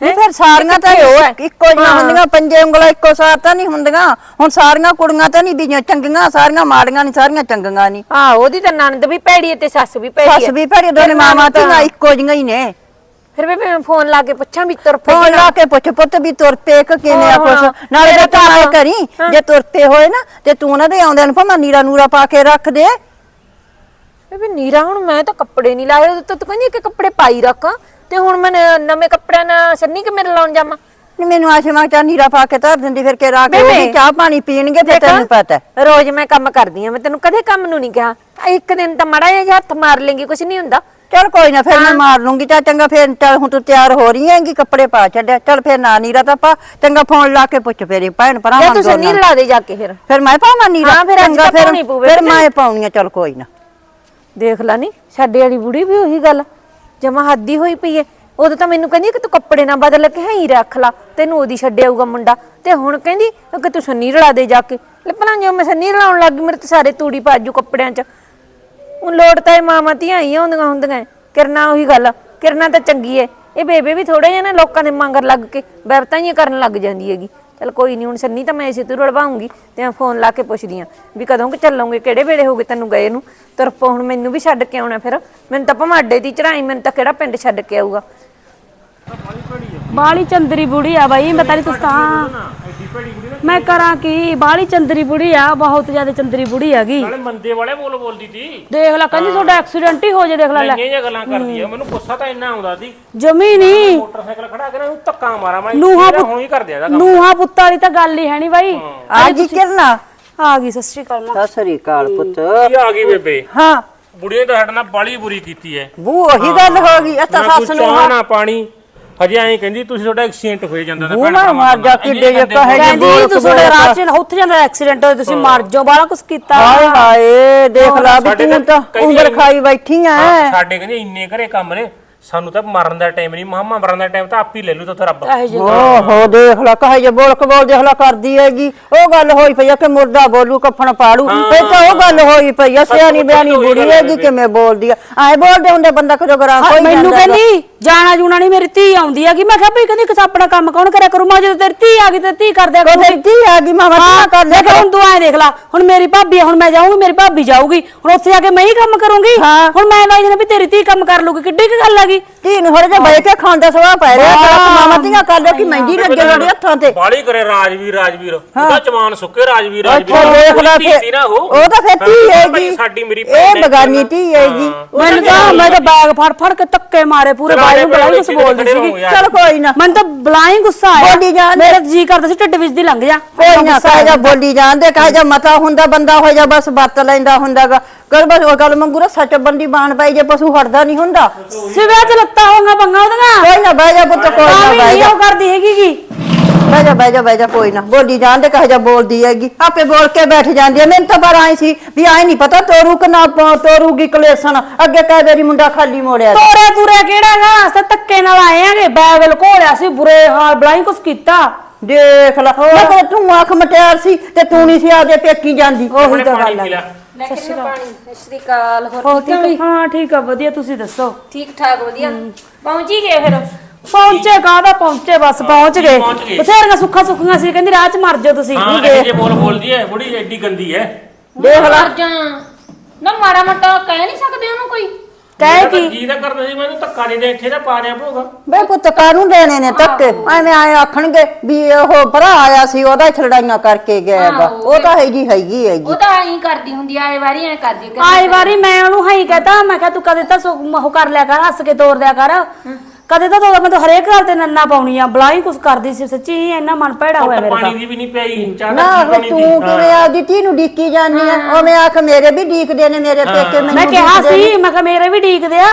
ਨਹੀਂ ਫਿਰ ਸਾਰੀਆਂ ਤਾਂ? ਇੱਕੋ ਜਿਹੀਆਂ। ਹੁੰਦੀਆਂ ਪੰਜੇ ਉਂਗਲਾਂ ਇੱਕੋ ਸਾਰ ਤਾਂ ਨਹੀਂ ਹੁੰਦੀਆਂ। ਹੁਣ ਸਾਰੀਆਂ ਕੁੜੀਆਂ ਤਾਂ ਨਹੀਂ ਬੀਆਂ ਚੰਗੀਆਂ ਸਾਰੀਆਂ ਮਾੜੀਆਂ ਨਹੀਂ ਸਾਰੀਆਂ ਚੰਗੀਆਂ ਨਹੀਂ। ਹਾਂ ਉਹਦੀ ਤਾਂ ਨਣਦ ਵੀ ਭੈੜੀ ਤੇ ਸੱਸ ਵੀ ਭੈੜੀ ਸੱਸ ਵੀ ਭੈੜੀ ਦੋਨੇ ਮੈਨੂੰ ਤਾਂ- ਇੱਕੋ ਜਿਹੀਆਂ ਹੀ ਨੇ। ਫਿਰ ਬੇਬੇ ਮੈਂ ਫੋਨ ਲਾ ਕੇ ਪੁੱਛਾਂ ਵੀ ਤੁਰ ਪਈ ਫੋਨ ਲਾ ਕੇ ਪੁੱਛ ਪੁੱਤ ਵੀ ਤੁਰ ਪਏ ਕਿ ਕਿਵੇਂ ਆ ਕੁਛ ਨਾਲੇ ਜੇ ਤੂੰ ਆਏ ਤਾਂ- ਕਰੀ ਜੇ ਤੁਰ ਪਏ ਹੋਏ ਨਾ ਤੇ ਤੂੰ ਉਹਨਾਂ ਦੇ ਆਉਂਦਿਆਂ ਨੂੰ ਭਾਵੇਂ ਨੀਰਾ ਨੂਰਾ ਪਾ ਕੇ ਰੱਖ ਦੇ। ਬੇਬੇ ਨੀਰਾ ਹੁਣ ਮੈਂ ਤਾਂ ਕੱਪੜੇ ਨਹੀਂ ਲਾਏ ਉਹਦੇ ਤੋਂ ਤੂੰ ਕਹਿੰਦੀ ਕਿ ਕੱਪੜੇ ਪਾਈ ਰੱਖਾਂ। ਤੇ ਹੁਣ ਮੈਂ ਨ- ਨਵੇਂ ਕੱਪੜਿਆਂ ਨਾਲ ਸੰਨੀ ਕਿ ਮੇਰੇ ਲਾਉਣ ਜਾਵਾਂ? ਨੀ ਮੈਨੂੰ ਆਸ਼ੇ ਮਾਂ ਚਾ ਨੀਰਾ ਪਾ ਕੇ ਧਰ ਦਿੰਦੀ ਫਿਰ ਕੇ ਰਾਤ ਉਹ ਬੇਬੇ, ਵੀ ਚਾਹ ਪਾਣੀ ਪੀਣਗੇ ਤੇ ਤੈਨੂੰ ਪਤਾ। ਹੈ। ਰੋਜ਼ ਮੈਂ ਕੰਮ ਕਰਦੀ ਆ ਮੈਂ ਤੈਨੂੰ ਕਦੇ ਕੰਮ ਨੂੰ ਨਹੀਂ ਕਿਹਾ। ਆਹ ਇੱਕ ਦਿਨ ਤਾਂ ਮੜਾ ਜਿਹਾ ਹੱਥ ਮਾਰ ਲੇਂਗੀ ਕੁਝ ਨਹੀਂ ਹੁੰਦਾ। ਚੱਲ ਕੋਈ ਨਾ ਫਿਰ ਮੈਂ ਮਾਰ ਲੂੰਗੀ ਚਾ ਚੰਗਾ ਫਿਰ ਚੱਲ ਹੁਣ ਤੂੰ ਤਿਆਰ ਹੋ ਰਹੀ ਹੈਂਗੀ ਕੱਪੜੇ ਪਾ ਛੱਡਿਆ। ਚੱਲ ਫਿਰ ਨਾ ਨੀਰਾ ਤਾਂ ਪਾ ਚੰਗਾ ਫੋਨ ਲਾ ਕੇ ਪੁੱਛ ਫੇਰੇ ਭੈਣ ਭਰਾਵਾਂ ਜਾਂ ਤੂੰ ਸੰਨੀ ਦੋਨਾਂ ਲਾ ਦੇ ਜਾ ਕੇ ਫਿਰ। ਫਿਰ ਮੈਂ ਪਾਵਾਂ ਨੀਰਾ? ਹਾਂ, ਫਿਰ ਅੱਜ ਚੰਗਾ ਤਾਂ ਫਿਰ ਪਾਉਣੀ ਪਊ ਫਿਰ ਬੇਬੇ। ਮੈਂ ਪਾਉਣੀ ਆ ਚੱਲ ਕੋਈ ਨਾ। ਦੇਖ ਲੈ ਨੀ ਸਾਡੇ ਵਾਲੀ ਬੁੜੀ ਵੀ ਉਹੀ ਗੱਲ ਜਮਾ ਹੱਦੀ ਹੋਈ ਪਈ ਏ। ਉਦੋਂ ਤਾਂ ਮੈਨੂੰ ਕਹਿੰਦੀ ਕਿ ਤੂੰ ਕੱਪੜੇ ਨਾ ਬਦਲ ਕੇ ਹੀ ਰੱਖ ਲਾ। ਤੈਨੂੰ ਉਹਦੀ ਛੱਡਿਆਊਗਾ ਮੁੰਡਾ। ਤੇ ਹੁਣ ਕਹਿੰਦੀ ਕਿ ਤੂੰ ਸੰਨੀ ਰਲਾ ਦੇ ਜਾ ਕੇ। ਲੈ ਭਲਾ ਜੋ ਮੈਂ ਸੰਨੀ ਰਲਾਉਣ ਲੱਗ ਗਈ, ਮੇਰੇ ਤੇ ਸਾਰੇ ਤੂੜੀ ਪਾਜੂ ਕੱਪੜਿਆਂ 'ਚ। ਹੁਣ ਲੋੜ ਤਾਂ ਇਹ ਮਾਮਾ ਧੀਆਂ ਹੀ ਹੁੰਦੀਆਂ ਹੁੰਦੀਆਂ। ਕਿਰਨਾ ਉਹੀ ਗੱਲ। ਕਿਰਨਾ ਤਾਂ ਚੰਗੀ ਏ। ਇਹ ਬੇਬੇ ਵੀ ਥੋੜੇ ਜਿਹੇ ਨਾ ਲੋਕਾਂ ਦੇ ਮੰਗਰ ਲੱਗ ਕੇ ਬੈਰਤਾਂ ਹੀ ਕਰਨ ਲੱਗ ਜਾਂਦੀ ਹੈਗੀ। ਚਲ ਕੋਈ ਨਹੀਂ ਹੁਣ ਸੰਨੀ ਤਾਂ ਮੈਂ ਇਸੇ ਤੋਂ ਰਲਵਾਉਂਗੀ ਤੇ ਮੈਂ ਫੋਨ ਲਾ ਕੇ ਪੁੱਛਦੀ ਆਂ ਵੀ ਕਦੋਂ ਕਿ ਚੱਲੋਗੇ ਕਿਹੜੇ ਵੇਲੇ ਹੋਗੇ ਤੈਨੂੰ ਗਏ ਨੂੰ? ਤਰਪੋ ਹੁਣ ਮੈਨੂੰ ਵੀ ਛੱਡ ਕੇ ਆਉਣਾ ਫਿਰ। ਮੈਨੂੰ ਤਾਂ ਭਾਵੇਂ ਅੱਡੇ ਦੀ ਚੜਾਈ ਮੈਨੂੰ ਤਾਂ ਕਿਹੜਾ ਪਿੰਡ ਛੱਡ ਕੇ ਆਊਗਾ? ਬਾਲੀ ਚੰਦਰੀ ਬੁੜੀ ਆ ਬਾਈ ਪਤਾ ਨਹੀਂ ਤੁਸੀਂ ਤਾਂ ਐਡੀ ਭੈੜੀ ਮੈਂ ਕਰਾਂ ਕੀ? ਬਾਹਲੀ ਚੰਦਰੀ ਬੁੜੀ ਆ ਬਹੁਤ ਜ਼ਿਆਦਾ ਚੰਦਰੀ ਬੁੜੀ ਹੈਗੀ। ਨਾਲੇ ਮੰਦੇ ਵਾਲੇ ਬੋਲ ਬੋਲਦੀ ਤੀ। ਦੇਖ ਲੈ ਕਹਿੰਦੀ ਤੁਹਾਡਾ ਐਕਸੀਡੈਂਟ ਹੀ ਹੋ ਜੇ ਦੇਖ ਲੈ ਲੈ। ਇੰਨੀਆਂ ਜਿਹੀਆਂ ਗੱਲਾਂ ਕਰਦੀ ਆ ਮੈਨੂੰ ਗੁੱਸਾ ਤਾਂ ਇੰਨਾ ਆਉਂਦਾ ਸੀ ਜਮੀ ਨਹੀਂ ਮੋਟਰਸਾਈਕਲ ਖੜਾ ਕੇ ਨਾ ਉਹਨੂੰ ਧੱਕਾ ਮਾਰਾਂ ਮੈਂ ਨੂੰਹਾਂ ਤੇਰਾ ਹੁਣ ਹੀ ਕਰ ਦਿਆ ਕੰਮ। ਨੂੰਹਾਂ ਪੁੱਤਾਂ ਵਾਲੀ ਤਾਂ ਗੱਲ ਹੀ ਹੈ ਨਹੀਂ ਬਾਈ। ਆ ਜੀ ਕਿਰਨਾ? ਆ ਗਈ ਸਤਿ ਸ਼੍ਰੀ ਅਕਾਲ। ਮਾਂ। ਸਤਿ ਸ੍ਰੀ ਅਕਾਲ ਪੁੱਤ। ਕੀ ਆ ਗਈ ਬੇਬੇ? ਹਾਂ। ਬੁੜੀਏ ਤਾਂ ਸਾਡੇ ਨਾਲ ਬਾਲੀ ਬੁਰੀ ਕੀਤੀ ਐ। ਬੂ ਉਹੀ ਗੱਲ ਹੋ ਗਈ ਅਤਾ ਨਾ ਕੋਈ ਨੂੰ ਚਾਹ ਨਾ ਪਾਣੀ। ਹਜੇ ਐਂ ਕਹਿੰਦੀ ਤੁਸੀਂ ਤੁਹਾਡਾ ਐਕਸੀਡੈਂਟ ਹੋਏ ਜਾਂਦਾ ਤਾਂ ਬੂ ਭੈਣ ਮੈਂ ਭਰਾਵਾਂ ਮਾਰ ਜਾ ਨਾਲ। ਕਿੱਡੇ ਇੰਨੇ ਜੇ ਗੰਦੇ ਕਹੇ ਜੇ ਕਹਿੰਦੀ ਬੋਲ ਤੂੰ ਤੁਹਾਡੇ ਰਾਹ 'ਚ ਉੱਥੇ ਜਾਂਦਾ ਐਕਸੀਡੈਂਟ ਹੋਇਆ ਤੁਸੀਂ ਮਰ ਜਾਓ ਬਾਹਲਾ ਕੁਝ ਕੀਤਾ ਹਾਏ ਹਾਏ ਦੇਖ ਲਾ ਵੀ ਸਾਡੇ ਤੂੰ ਤਾਂ ਤਾਂ ਉਂਗਲ ਖਾਈ ਬੈਠੀ ਐ। ਹਾਂ, ਸਾਡੇ ਕਹਿੰਦੇ ਇੰਨੇ ਘਰੇ ਕੰਮ ਨੇ। ਸਾਨੂੰ ਤਾਂ ਮਰਨ ਦਾ ਟਾਈਮ ਨਹੀਂ ਮਹਾਮਾ ਮਰਨ ਦਾ ਟਾਈਮ ਤਾਂ ਆਪ ਹੀ ਲੈ ਲੂ ਤਾਂ ਰੱਬ। ਓਹੋ ਦੇਖ ਲਾ ਕਹੇ ਜੇ ਬੋਲ ਕਬੋਲ ਦੇਖ ਲਾ ਕਰਦੀ ਹੈਗੀ। ਉਹ ਗੱਲ ਹੋਈ ਪਈ ਆ ਕਿ ਮੁਰਦਾ ਬੋਲੂ ਕਫਣ ਪਾੜੂ। ਇਹ ਤਾਂ ਉਹ ਗੱਲ ਹੋਈ ਪਈ ਆ ਸਿਆਣੀ ਬਿਆਨੀ ਉਹੀ ਬੁੜੀ ਹੈਗੀ ਕਿਵੇਂ ਬੋਲਦੀ ਆ। ਐ ਬੋਲਦੇ ਹੁੰਦੇ ਬੰਦਾ ਕਦੋਂ ਗਰਾਂ ਕੋਈ ਮੈਨੂੰ। ਕਹਿੰਦੀ ਜਾਣਾ ਜੂਣਾ ਨਹੀਂ ਮੇਰੀ ਧੀ ਆਉਂਦੀ ਹੈਗੀ। ਮੈਂ ਕਿਹਾ ਭਈ ਕਹਿੰਦੀ ਕਿਸ ਆਪਣਾ ਕੰਮ ਕੌਣ ਕਰਿਆ ਕਰੂ? ਮੈਂ ਜਦੋਂ ਤੇਰੀ ਧੀ ਆ ਗਈ ਤੇ ਧੀ ਕਰ ਦਿਆ ਉਹ ਕਰੂਗੀ। ਤੇਰੀ ਧੀ ਆ ਗਈ ਮਾਮਾ ਹਾਂ ਕੀ ਕਰ ਦੇਖ ਹੁਣ ਤੂੰ ਐ ਦੇਖ ਲਾ ਹੁਣ ਮੇਰੀ ਭਾਬੀ ਆ, ਹੁਣ ਮੈਂ ਜਾਊਂਗੀ ਮੇਰੀ ਭਾਬੀ ਜਾਊਗੀ। ਹੁਣ ਉੱਥੇ ਜਾ ਕੇ ਮੈਂ ਹੀ ਕੰਮ ਕਰੂੰਗੀ। ਹਾਂ। ਹੁਣ ਮੈਂ ਵਾਈ ਵੀ ਤੇਰੀ ਧੀ ਕੰਮ ਕਰ ਲੂਗੀ ਕਿੱਡੀ ਕੀ ਗੱਲ ਹੈਗੀ? ਧੀ ਨੂੰ ਜਿਹਾ ਬਹਿ ਕੇ ਖਾਣ ਦਾ ਸਵਾਹ ਪੈ ਰਿਹਾ ਤਾਂ ਮਾਮਾ ਧੀਆਂ ਕਰ ਲਿਓ ਕਿ ਮਹਿੰਦੀ ਲੱਗੇ ਤੁਹਾਡੇ ਹੱਥਾਂ ਤੇ। ਬਾਲੀ ਕਰੇ ਰਾਜਵੀਰ ਰਾਜਵੀਰ। ਉਹਦਾ ਚਮਾਨ ਸੁੱਕੇ ਰਾਜਵੀਰ ਅੱਛਾ ਰਾਜਵੀਰ। ਦੇਖ ਲਾ ਧੀ ਸੀ ਨਾ ਫਿਰ ਉਹ। ਉਹ ਤਾਂ ਫਿਰ ਧੀ ਹਾਂ, ਹੈਗੀ। ਸਾਡੀ ਮੇਰੀ ਇਹ। ਬਗਾਨੀ ਧੀ ਹੈਗੀ। ਮੈਨੂੰ ਤਾਂ ਮੈਂ ਤਾਂ ਬੈਗ ਫੜ ਫੜ ਕੇ ਧੱਕੇ ਮਾਰੇ ਪੂਰੇ ਚਲੋ ਬਾਈ ਨੂੰ ਬਲਾਈ ਕੁਛ ਬੋਲਦੀ ਸੀਗੀ। ਚਲ ਕੋਈ ਨਾ। ਮੈਨੂੰ ਤਾਂ ਬਲਾਈ ਗੁੱਸਾ ਆਇਆ। ਬੋਲੀ ਜਾਣ ਦੇ। ਮੇਰਾ ਜੀ ਕਰਦਾ ਸੀ ਢਿੱਡ ਵਿੱਚ ਦੀ ਲੰਘ ਜਾ। ਕੋਈ ਨਾ ਕਹੇ ਜਾ ਬੋਲੀ ਜਾਂਦੇ ਕਹੇ ਜਾ ਮਤਾ ਹੁੰਦਾ ਬੰਦਾ ਹੋ ਜਾ ਬਸ ਬੱਤ ਲੈਂਦਾ ਹੁੰਦਾਗਾ। ਕਰ ਬਸ ਉਹ ਗੱਲ ਮੰਗੂ ਰ ਸੱਚ ਬੰਦੀ ਬਾਣ ਪਾਈ ਜੇ ਪਸ਼ੂ ਹਟਦਾ ਨਹੀਂ ਹੁੰਦਾ। ਸਿਵਿਆਂ ਚ ਲੱਤਾਂ ਹੋਗਾ ਬੰਗਾ ਉਹਦੀਆਂ? ਕੋਈ ਨਾ ਬਹਿ ਜਾ ਪੁੱਤ ਕੋਈ ਨਾ ਬਹਿ ਨਹੀਂ ਜਾ। ਉਹ ਕਰਦੀ ਹੈਗੀ ਗੀ ਬਹਿ ਜਾ ਬਹਿ ਜਾ ਬਹਿ ਜਾ ਕੋਈ ਨਾ। ਬੋਲੀ ਜਾਂਦੇ ਕਹੇ ਜਾ ਬੋਲਦੀ ਹੈਗੀ। ਆਪੇ ਬੋਲ ਕੇ ਬੈਠ ਜਾਂਦੀ ਹੈ। ਮੈਨੂੰ ਤਾਂ ਪਰ ਆਈ ਸੀ ਵੀ ਆਈ ਨਹੀਂ ਪਤਾ ਤੋਰੂ ਕਿ ਨਾ ਪ- ਤੋਰੂਗੀ ਕਲੇਸਣ। ਅੱਗੇ ਕਹਿ ਮੇਰੀ ਮੁੰਡਾ ਖਾਲੀ ਮੋੜਿਆ ਸੀ। ਤੋਰੇ ਤੁਰੇ ਕਿਹੜਾ ਗਾ ਸਾ ਧੱਕੇ ਨਾਲ ਆਏ ਆਂਗੇ ਬੈਗ ਲਕੋਲਿਆ ਸੀ ਬੁਰੇ ਹਾਲ ਬਲਾਈ ਕੁਛ ਕੀਤਾ। ਦੇਖ ਲੈ। ਮੈਂ ਕਿਹਾ ਤੂੰ ਅੱਖ ਮਟਿਆਰ ਸੀ ਤੇ ਤੂੰ ਨਹੀਂ ਸੀ ਆਦੇ ਪੇਕੀ ਜਾਂਦੀ। ਉਹੀ ਤਾਂ ਗੱਲ। ਹੈ। ਲੈ ਕੇ ਨਾ ਪਾਣੀ? ਸਤਿ ਸ਼੍ਰੀ ਅਕਾਲ। ਹੋਰ ਹੋ ਠੀਕ ਹਾਂ ਠੀਕ ਆ ਵਧੀਆ ਤੁਸੀਂ ਦੱਸੋ? ਠੀਕ ਠਾਕ ਵਧੀਆ ਪਹੁੰਚ ਹੀ ਗਏ ਫਿਰ? ਪਹੁੰਚੇ ਕਾਹਦਾ ਪਹੁੰਚੇ? ਬਸ ਪਹੁੰਚ ਗਏ। ਪਹੁੰਚ ਗਏ। ਬਥੇਰੀਆਂ ਸੁੱਖਾ ਸੁੱਖੀਆਂ ਸੀ। ਕਹਿੰਦੀ ਰਾਹ ਚ ਮਰ ਜਾਓ ਤੁਸੀਂ ਹਾਂ ਇਹ ਜੇ ਬੋਲ ਬੋਲਦੀ ਹੈ ਬੁੜੀ ਐਡੀ ਗੰਦੀ ਹੈ। ਦੇਖ ਲੈ। ਮਰ ਜਾ। ਨਾ ਮਾੜਾ ਮੋਟਾ ਕਹਿ ਨਹੀਂ ਸਕਦੇ ਉਹਨੂੰ ਕੋਈ। ਕਹਿ ਤਾਂ ਕੀ? ਜੀ ਤਾਂ ਕਰਦਾ ਸੀ ਮੈਨੂੰ ਧੱਕਾ ਨਹੀਂ ਦੇ ਇੱਥੇ ਦਾ ਪਾ ਦਿਆ ਭੋਗਾ। ਬੇ ਪੁੱਤ ਕਾਹਨੂੰ ਦੇਣੇ ਨੇ ਧੱਕੇ? ਐਵੇਂ ਆਏ ਆਖਣਗੇ ਵੀ ਉਹ ਭਰਾ ਆਇਆ ਸੀ ਉਹਦਾ ਇੱਥੇ ਲੜਾਈਆਂ ਕਰਕੇ ਗਿਆ ਹੈਗਾ ਉਹ ਤਾਂ ਹੈਗੀ ਹੈਗੀ ਹੈਗੀ। ਉਹ ਤਾਂ ਐਂ ਕਰਦੀ ਹੁੰਦੀ ਆ, ਆਏ ਵਾਰੀ ਐਂ ਕਰਦੀ ਆ, ਆਈ ਵਾਰੀ ਮੈਂ ਉਹਨੂੰ ਹਾਈ ਕਹਤਾ ਮੈਂ ਕਿਹਾ ਤੂੰ ਕਦੇ ਤਾਂ ਸੁ- ਉਹ ਕਰ ਲਿਆ ਕਰ ਹੱਸ ਕੇ ਤੋਰ ਦਿਆ ਕਰ। ਕਦੇ ਤਾਂ ਤੂੰ ਮੈਂ ਤਾਂ ਹਰੇਕ ਗੱਲ ਤੇ ਨੰਨਾ ਪਾਉਣੀ ਆ ਬਲਾਈ ਕੁਛ ਕਰਦੀ ਸੀ ਸੱਚੀ ਇੰਨਾ ਮਨ ਭੈੜਾ ਹੋਇਆ ਮੇਰੇ ਤਾਂ ਪਾਣੀ ਦੀ ਵੀ ਨਹੀਂ ਪਈ ਚਾਹ ਨਾ ਦਾ। ਤੂੰ ਕਿਵੇਂ ਆਪਦੀ ਧੀ ਨੂੰ ਡੀਕੀ ਜਾਂਦੀ ਆ? ਉਵੇਂ ਆਖ ਮੇਰੇ ਵੀ ਡੀਕਦੇ ਨੇ ਮੇਰੇ ਪੇਕੇ ਮੈਨੂੰ ਮੈਂ ਕਿਹਾ ਡੀਕਦੇ ਨੇ। ਸੀ ਮੈਂ ਕਿਹਾ ਮੇਰੇ ਵੀ ਡੀਕਦੇ ਆ।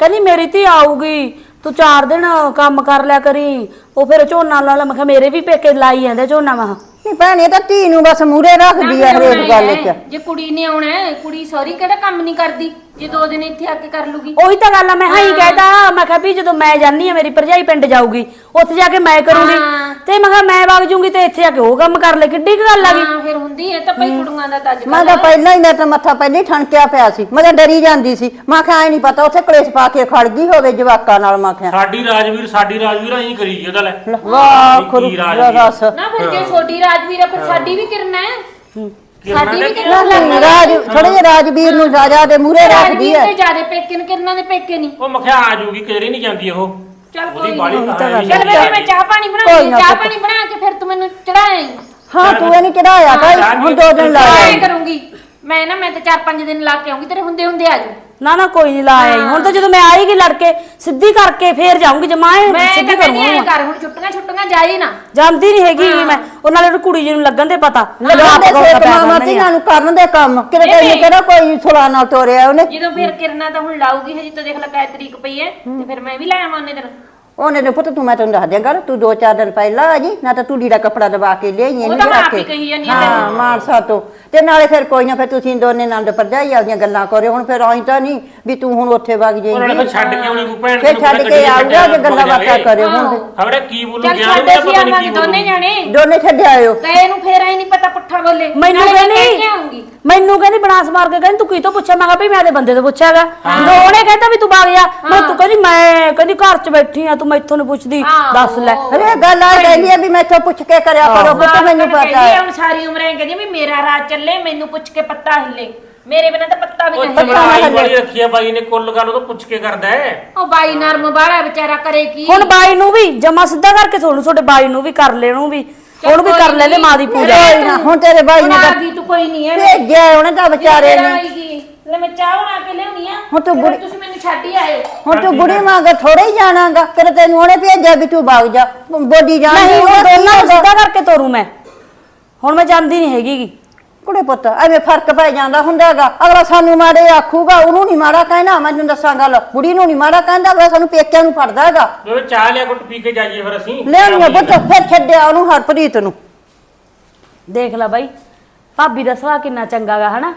ਕਹਿੰਦੀ ਮੇਰੀ ਧੀ ਆਊਗੀ ਤੂੰ ਚਾਰ ਦਿਨ ਕੰਮ ਕਰ ਲਿਆ ਕਰੀ ਉਹ ਫਿਰ ਝੋਨਾ ਲਾ ਲਾ ਮੈਂ ਕਿਹਾ ਮੇਰੇ ਵੀ ਪੇਕੇ ਲਾਈ ਜਾਂਦੇ ਝੋਨਾ ਮੈਂ ਕਿਹਾ। ਨਹੀਂ ਭੈਣੇ ਤਾਂ ਧੀ ਨੂੰ ਬਸ ਮੂਰੇ ਰੱਖਦੀ ਆ ਹਰੇਕ ਗੱਲ 'ਚ। ਜੇ ਕੁੜੀ ਨੇ ਆਉਣਾ ਹੈ, ਕੁੜੀ ਸੌਰੀ ਕਿਹੜਾ ਕੰਮ ਨਹੀਂ ਕਰਦੀ ਜੇ ਦੋ ਦਿਨ ਇੱਥੇ ਆ ਕੇ ਕਰ ਲੂਗੀ। ਉਹੀ ਤਾਂ ਗੱਲ ਆ ਮੈਂ ਹਾਈ ਕਹਿਦਾ ਮੈਂ ਕਿਹਾ ਵੀ ਜਦੋਂ ਮੈਂ ਜਾਨੀ ਆ ਮੇਰੀ ਭਰਜਾਈ ਪਿੰਡ ਜਾਊਗੀ ਉੱਥੇ ਜਾ ਕੇ ਮੈਂ ਕਰੂੰਗੀ। ਹਾਂ। ਤੇ ਮੈਂ ਕਿਹਾ ਮੈਂ ਵਗ ਜੂੰਗੀ ਤੇ ਇੱਥੇ ਆ ਕੇ ਉਹ ਕੰਮ ਕਰ ਲੈ ਕਿੱਡੀ ਕੁ ਗੱਲ ਆ ਗਈ। ਹਾਂ ਫਿਰ ਹੁੰਦੀ ਹੈ ਤਾਂ ਭਈ ਕੁੜੀਆਂ ਦਾ ਤਾਂ ਅੱਜ ਮੈਂ ਤਾਂ ਪਹਿਲਾਂ ਹੀ ਮੇਰੇ ਤਾਂ ਮੱਥਾ ਪਹਿਲਾਂ ਹੀ ਠਣਕਿਆ ਪਿਆ ਸੀ ਮੈਂ ਤਾਂ ਡਰੀ ਜਾਂਦੀ ਸੀ। ਮੈਂ ਕਿਹਾ ਐ ਨਹੀਂ ਪਤਾ ਉੱਥੇ ਕਲੇਸ਼ ਪਾ ਕੇ ਖੜ ਗਈ ਹੋਵੇ ਜਵਾਕਾਂ ਨਾਲ ਮੈਂ ਕਿਹਾ। ਸਾਡੀ ਰਾਜਵੀਰ ਸਾਡੀ ਰਾਜਵੀਰ ਐਂ ਕਰੀ ਜੀ ਉਹਦਾ ਲੈ। ਵਾਹ ਕੀ ਖਰੂ ਰਾਜਵੀਰ? ਰਸ। ਨਾ ਫਿਰ ਜੇ ਛੋਟੀ ਰਾਜਵੀਰ ਆ ਫਿਰ ਸਾਡੀ ਵੀ ਕਿਰਨਾ ਹੈ। ਸਾਡੀ ਵੀ ਕਿਰਨਾ ਨਹੀਂ ਰਾਜ ਥੋੜੇ ਜਿਹੇ ਰਾਜਵੀਰ ਨੂੰ ਰਾਜਾ ਦੇ ਮੂਰੇ ਰੱਖਦੀ ਰਾਜਵੀਰ ਹੈ ਜਿਆਦੇ ਪੇਕੇ ਨੇ ਕਿਰਨਾ ਦੇ ਪੇਕੇ ਨਹੀਂ। ਉਹ ਮਖਿਆ ਆ ਜੂਗੀ ਕਿਧਰੇ ਨਹੀਂ ਜਾਂਦੀ ਉਹ। ਚੱਲ ਉਹਦੀ ਕੋਈ ਬਾਲੀ ਨਹੀਂ। ਕਹਾਣੀ ਚੱਲ ਬੇਬੇ ਮੈਂ ਚਾਹ ਪਾਣੀ ਕੋਈ ਬਣਾਉਂਦੀ ਨਾ ਹਾਂ, ਚਾਹ ਪੁੱਤ। ਪਾਣੀ ਬਣਾ ਕੇ ਫਿਰ ਤੂੰ ਮੈਨੂੰ ਚੜਾਏ ਹਾਂ ਤੂੰ ਇਹਨੂੰ ਚੜਾਇਆ ਤਾਂ ਹੁਣ ਦੋ ਦਿਨ ਲਾ ਕਰੂੰਗੀ। ਮੈਂ ਨਾ ਮੈਂ ਤਾਂ ਚਾਰ ਪੰਜ ਦਿਨ ਲਾ ਕੇ ਆਉਂਗੀ ਤੇਰੇ ਹੁੰਦੇ ਹੁੰਦੇ ਆ ਜੂ ਨਾ ਨਾ ਕੋਈ ਨਹੀਂ ਲਾਇਆ ਹੁਣ ਤਾਂ ਜਦੋਂ ਮੈਂ ਆਏਗੀ ਲੜਕੇ ਸਿੱਧੀ ਕਰਕੇ ਫੇਰ ਜਾਊਂਗੀ ਜਮਾਏ ਮੈਂ ਸਿੱਧੀ ਤਾਂ ਕਹਿੰਦੀ ਐ ਕਰੂੰਗੀ ਕਰ ਹੁਣ ਛੁੱਟੀਆਂ ਛੁੱਟੀਆਂ ਜਾਈ ਨਾ। ਜਾਂਦੀ ਨਹੀਂ ਹੈਗੀ ਮੈਂ। ਉਹ ਨਾਲੇ ਉਹਨੂੰ ਕੁੜੀ ਜੀ ਨੂੰ ਲੱਗਣ ਦੇ ਪਤਾ। ਲਗਾ ਦੇ ਆਪ ਸੇਕ ਪਿਆ ਮਾਮਾ ਕਰਨੀ ਆ। ਧੀਆਂ ਨੂੰ ਕਰਨ ਦੇ ਕੰਮ। ਕਿਤੇ ਤੈਨੂੰ ਕਿਹੜਾ ਕੋਈ ਸੁਲਾ ਨਾਲ ਤੋਰਿਆ ਉਹਨੇ। ਜਦੋਂ ਫਿਰ ਕਿਰਨਾ ਤਾਂ ਹੁਣ ਲਾਊਗੀ ਹਜੇ ਤਾਂ ਦੇਖ ਲੈ ਕੈ ਤਰੀਕ ਪਈ ਐ ਤੇ ਫਿਰ ਮੈਂ ਵੀ ਲੈ ਆਵਾਂ ਉਹਨੇ ਦਿਨ। ਉਹਨੇ ਨੇ ਪੁੱਤ ਤੂੰ ਮੈਂ ਤੈਨੂੰ ਦੱਸ ਦਿਆਂ ਗੱਲ ਤੂੰ ਦੋ ਚਾਰ ਦਿਨ ਪਹਿਲਾਂ ਆ ਜੀ ਨਾ ਤਾਂ ਤੂੰ ਲੀੜਾ ਕੱਪੜਾ ਦਵਾ ਕੇ ਲਿਆਈ ਇਹਨੂੰ ਤਾਂ ਮੈਂ ਆਪ ਹੀ ਕੇ। ਕਹੀ ਜਾਂਦੀ ਹਾਂ ਹਾਂ ਮਾਨਸਾ ਤੋਂ। ਤੇ ਨਾਲੇ ਫਿਰ ਕੋਈ ਨਾ ਫਿਰ ਤੁਸੀਂ ਦੋਨੇ ਨੰਦ ਭਰਜਾਈ ਆਪਦੀਆਂ ਗੱਲਾਂ ਕਰਿਓ। ਹੁਣ ਫਿਰ ਆਈ ਤਾਂ ਨਹੀਂ ਵੀ ਤੂੰ ਹੁਣ ਉੱਥੇ ਵਗ ਉਹਨਾਂ ਨੇ ਜਾਏਂਗੀ ਫਿਰ ਛੱਡ ਕੇ ਆਉਣੀ ਕੋਈ ਭੈਣ ਫਿਰ ਛੱਡ ਕੇ ਆਊਗਾ ਜੇ ਗੱਲਾਂ ਬਾਤਾਂ ਕਰਿਓ ਹੁਣ। ਖਬਰੇ ਕੀ ਬੋਲੂ ਚੱਲ ਗਿਆ ਛੱਡੇ ਉਹਨੂੰ ਸੀ ਪਤਾ ਨਹੀਂ ਆਵਾਂਗੇ ਕੀ ਦੋਨੇ ਬੋਲੂ। ਜਾਣੇ। ਦੋਨੇ ਛੱਡ ਆਇਓ। ਗਏ ਨੂੰ ਫੇਰ ਆਈ ਨਹੀਂ ਪਤਾ ਪੁੱਠਾ ਬੋਲੇ। ਮੈਨੂੰ ਨਾਲੇ ਮੈਂ ਕਹਿ ਕੇ ਆਉਂਗੀ ਮੈਨੂੰ ਕਹਿੰਦੀ ਬਨਾਸ ਮਾਰ ਕੇ ਕਹਿੰਦੀ ਤੂੰ ਕੀ ਤੋਂ ਪੁੱਛਿਆ? ਮੈਂ ਕਿਹਾ ਵੀ ਮੈਂ ਤੇ ਬੰਦੇ ਤੋਂ ਪੁੱਛਿਆਗਾ। ਜਦੋਂ ਉਹਨੇ ਕਹਿੰਦਾ ਵੀ ਤੂੰ ਵਗ ਜਾ ਮੈਂ ਤੂੰ ਕਹਿੰਦੀ ਮੈਂ ਕਹਿੰਦੀ ਘਰ 'ਚ ਬੈਠੀ ਆ ਤੂੰ ਮੈਥੋਂ ਨਹੀਂ ਪੁੱਛਦੀ। ਦੱਸ ਲੈ। ਅਰੇ ਗੱਲ ਆ ਕਹਿੰਦੀ ਆ ਵੀ ਮੈਥੋਂ ਪੁੱਛ ਕੇ ਕਰਿਆ ਕਰੋ ਪੁੱਤ ਮੈਨੂੰ ਪਤਾ ਕਹਿੰਦੀ ਹੈ। ਹੁਣ ਸਾਰੀ ਉਮਰ ਐ ਕਹਿੰਦੀ ਵੀ ਮੇਰਾ ਰਾਜ ਚੱਲੇ ਮੈਨੂੰ ਪੁੱਛ ਕੇ ਪੱਤਾ ਹਿੱਲੇ। ਮੇਰੇ ਬਿਨਾਂ ਤਾਂ ਪੱਤਾ ਵੀ ਨਹੀਂ ਚਮੜਾਈ ਵਾਲੀ ਰੱਖੀ ਆ ਬਾਈ ਨੇ ਕੁੱਲ ਗੱਲ ਉਹ ਤਾਂ ਪੁੱਛ ਕੇ ਕਰਦਾ ਹੈ। ਉਹ ਬਾਈ ਨਰਮ ਬਾੜਾ ਵਿਚਾਰਾ ਕਰੇ ਕੀ? ਹੁਣ ਬਾਈ ਨੂੰ ਵੀ ਜਮਾ ਸਿੱਧਾ ਕਰਕੇ ਤੁਹਾਨੂੰ ਤੁਹਾਡੇ ਬਾਈ ਨੂੰ ਵੀ ਕਰ ਲੈਣੂ ਵੀ। ਹੁਣ ਵੀ ਕਰ ਲੈਂਦੇ ਮਾਂ ਦੀ ਪੂਜਾ। ਕੋਈ ਨਾ, ਹੁਣ ਤੇਰੇ ਬਾਈ ਨੇ ਤਾਂ ਤੂੰ ਕੋਈ ਨਹੀਂ ਹੈ। ਭੇਜਿਆ ਉਹਨੇ ਤਾਂ ਵਿਚਾਰੇ ਨੇ। ਲੈ ਮੈਂ ਚਾਹ ਬਣਾ ਕੇ ਲਿਆਉਣੀ ਆ। ਹੁਣ ਤੂੰ ਬੁੜੀ- ਤੁਸੀਂ ਮੈਨੂੰ ਛੱਡ ਹੀ ਆਏ। ਹੁਣ ਤੂੰ ਬੁੜੀ ਮੰਗ ਥੋੜੇ ਹੀ ਜਾਣਾਗਾ ਫਿਰ ਤੈਨੂੰ ਉਹਨੇ ਭੇਜਿਆ ਵੀ ਤੂੰ ਵਗ ਜਾ ਬੋਡੀ ਜਾਣ ਨਹੀਂ ਕੀ ਦੋਨਾਂ ਨੂੰ? ਸਿੱਧਾ ਕਰਕੇ ਤੋਰੂ ਮੈਂ। ਹੁਣ ਮੈਂ ਜਾਂਦੀ ਨਹੀਂ ਹੈਗੀ ਗੀ। ਕੁੜੇ ਪੁੱਤ ਐਵੇਂ ਫ਼ਰਕ ਪੈ ਜਾਂਦਾ ਹੁੰਦਾਗਾ। ਅਗਲਾ ਸਾਨੂੰ ਮਾੜੇ ਆਖੂਗਾ ਉਹਨੂੰ ਨਹੀਂ ਮਾੜਾ ਕਹਿਣਾ। ਮੈਨੂੰ ਦੱਸਾਂ ਗੱਲ ਬੁੜੀ ਨੂੰ ਨਹੀਂ ਮਾੜਾ ਕਹਿੰਦਾ ਅਗਲਾ ਸਾਨੂੰ ਪੇਕਿਆਂ ਨੂੰ ਫੜਦਾ ਹੈਗਾ ਬੇਬੇ ਚਾਹ ਲਿਆ ਘੁੱਟ ਪੀ ਕੇ ਜਾਈਏ ਫਿਰ ਅਸੀਂ। ਲੈਣੀਆਂ ਪੁੱਤ ਫਿਰ ਛੱਡਿਆ ਉਹਨੂੰ ਹਰਪ੍ਰੀਤ ਨੂੰ। ਦੇਖ ਲੈ ਬਾਈ ਭਾਬੀ ਦਾ ਸੁਭਾਅ ਕਿੰਨਾ ਚੰਗਾ ਗਾ ਹਨਾ?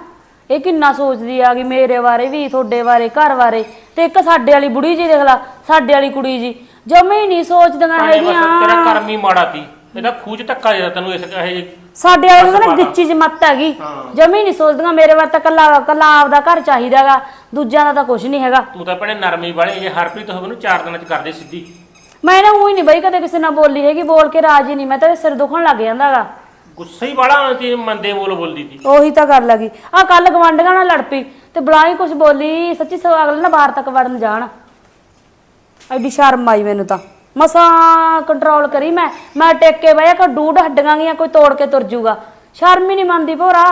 ਇਹ ਕਿੰਨਾ ਸੋਚਦੀ ਆ ਕਿ ਮੇਰੇ ਬਾਰੇ ਵੀ ਤੁਹਾਡੇ ਬਾਰੇ ਘਰ ਬਾਰੇ। ਤੇ ਇੱਕ ਸਾਡੇ ਵਾਲੀ ਬੁੜੀ ਜੀ ਦੇਖ ਲੈ ਸਾਡੇ ਵਾਲੀ ਕੁੜੀ ਜੀ। ਜਮੇ ਹੀ ਨਹੀਂ ਸੋਚਦੀਆਂ ਭਾਵੇਂ ਬਸ ਤੇਰਾ ਹੈਗੀਆਂ ਕਰਮ ਹੀ ਮਾੜਾ ਤੀ ਇਹਦਾ ਖੂਜ ਧੱਕਾ ਦੇ ਤੈਨੂੰ ਇਸ ਇਹ ਜਿਹੇ ਸਾਡੇ ਵਾਲੇ ਨੂੰ ਨਾ ਗਿੱਚੀ ਚ ਮੱਤ ਹੈਗੀ। ਹਾਂ। ਜਮੇ ਹੀ ਨਹੀਂ ਸੋਚਦੀਆਂ ਮੇਰੇ ਬਾਰੇ ਤਾਂ ਕੱਲਾ ਕੱਲਾ ਆਪਦਾ ਘਰ ਚਾਹੀਦਾਗਾ ਦੂਜਿਆਂ ਦਾ ਤਾਂ ਕੁਝ ਨਹੀਂ ਹੈਗਾ। ਤੂੰ ਤਾਂ ਭੈਣੇ ਨਰਮੀ ਵਾਲੀ ਜੇ ਹਰਪ੍ਰੀਤ ਹੋਵੇ ਨੂੰ ਚਾਰ ਦਿਨਾਂ ਚ ਕਰਦੇ ਸਿੱਧੀ। ਮੈਂ ਨਾ ਉਹੀ ਨਹੀਂ ਬਈ ਕਦੇ ਕਿਸੇ ਨਾਲ ਬੋਲੀ ਹੈਗੀ ਬੋਲ ਕੇ ਰਾਜੀ ਨਹੀਂ ਮੈਂ ਤਾਂ ਸਿਰ ਦੁਖਣ ਲੱਗ ਜਾਂਦਾਗਾ ਗੁੱਸੇ ਹੀ ਵਾਲਾ ਤੀ ਮੰਦੇ ਬੋਲ ਬੋਲਦੀ ਤੀ ਉਹੀ ਤਾਂ ਗੱਲ ਹੈਗੀ। ਆ ਕੱਲ ਗਵਾਂਢੀਆਂ ਨਾਲ ਲੜ ਪਈ ਤੇ ਬਲਾਈ ਕੁਝ ਬੋਲੀ ਸੱਚੀ ਸੋ ਅਗਲੇ ਨਾ ਬਾਹਰ ਤੱਕ ਵੜਨ ਜਾਣ। ਐਡੀ ਸ਼ਰਮ ਆਈ ਮੈਨੂੰ ਤਾਂ। ਮਸਾਂ ਕੰਟਰੋਲ ਕਰੀ ਮੈਂ। ਮੈਂ ਟੇਕ ਕੇ ਬਹਿਆ ਕਿ ਡੂਡ ਹੱਡੀਆਂ ਗੀਆਂ ਕੋਈ ਤੋੜ ਕੇ ਤੁਰ ਜੂਗਾ। ਸ਼ਰਮ ਹੀ ਨਹੀਂ ਮੰਨਦੀ ਭੋਰਾ।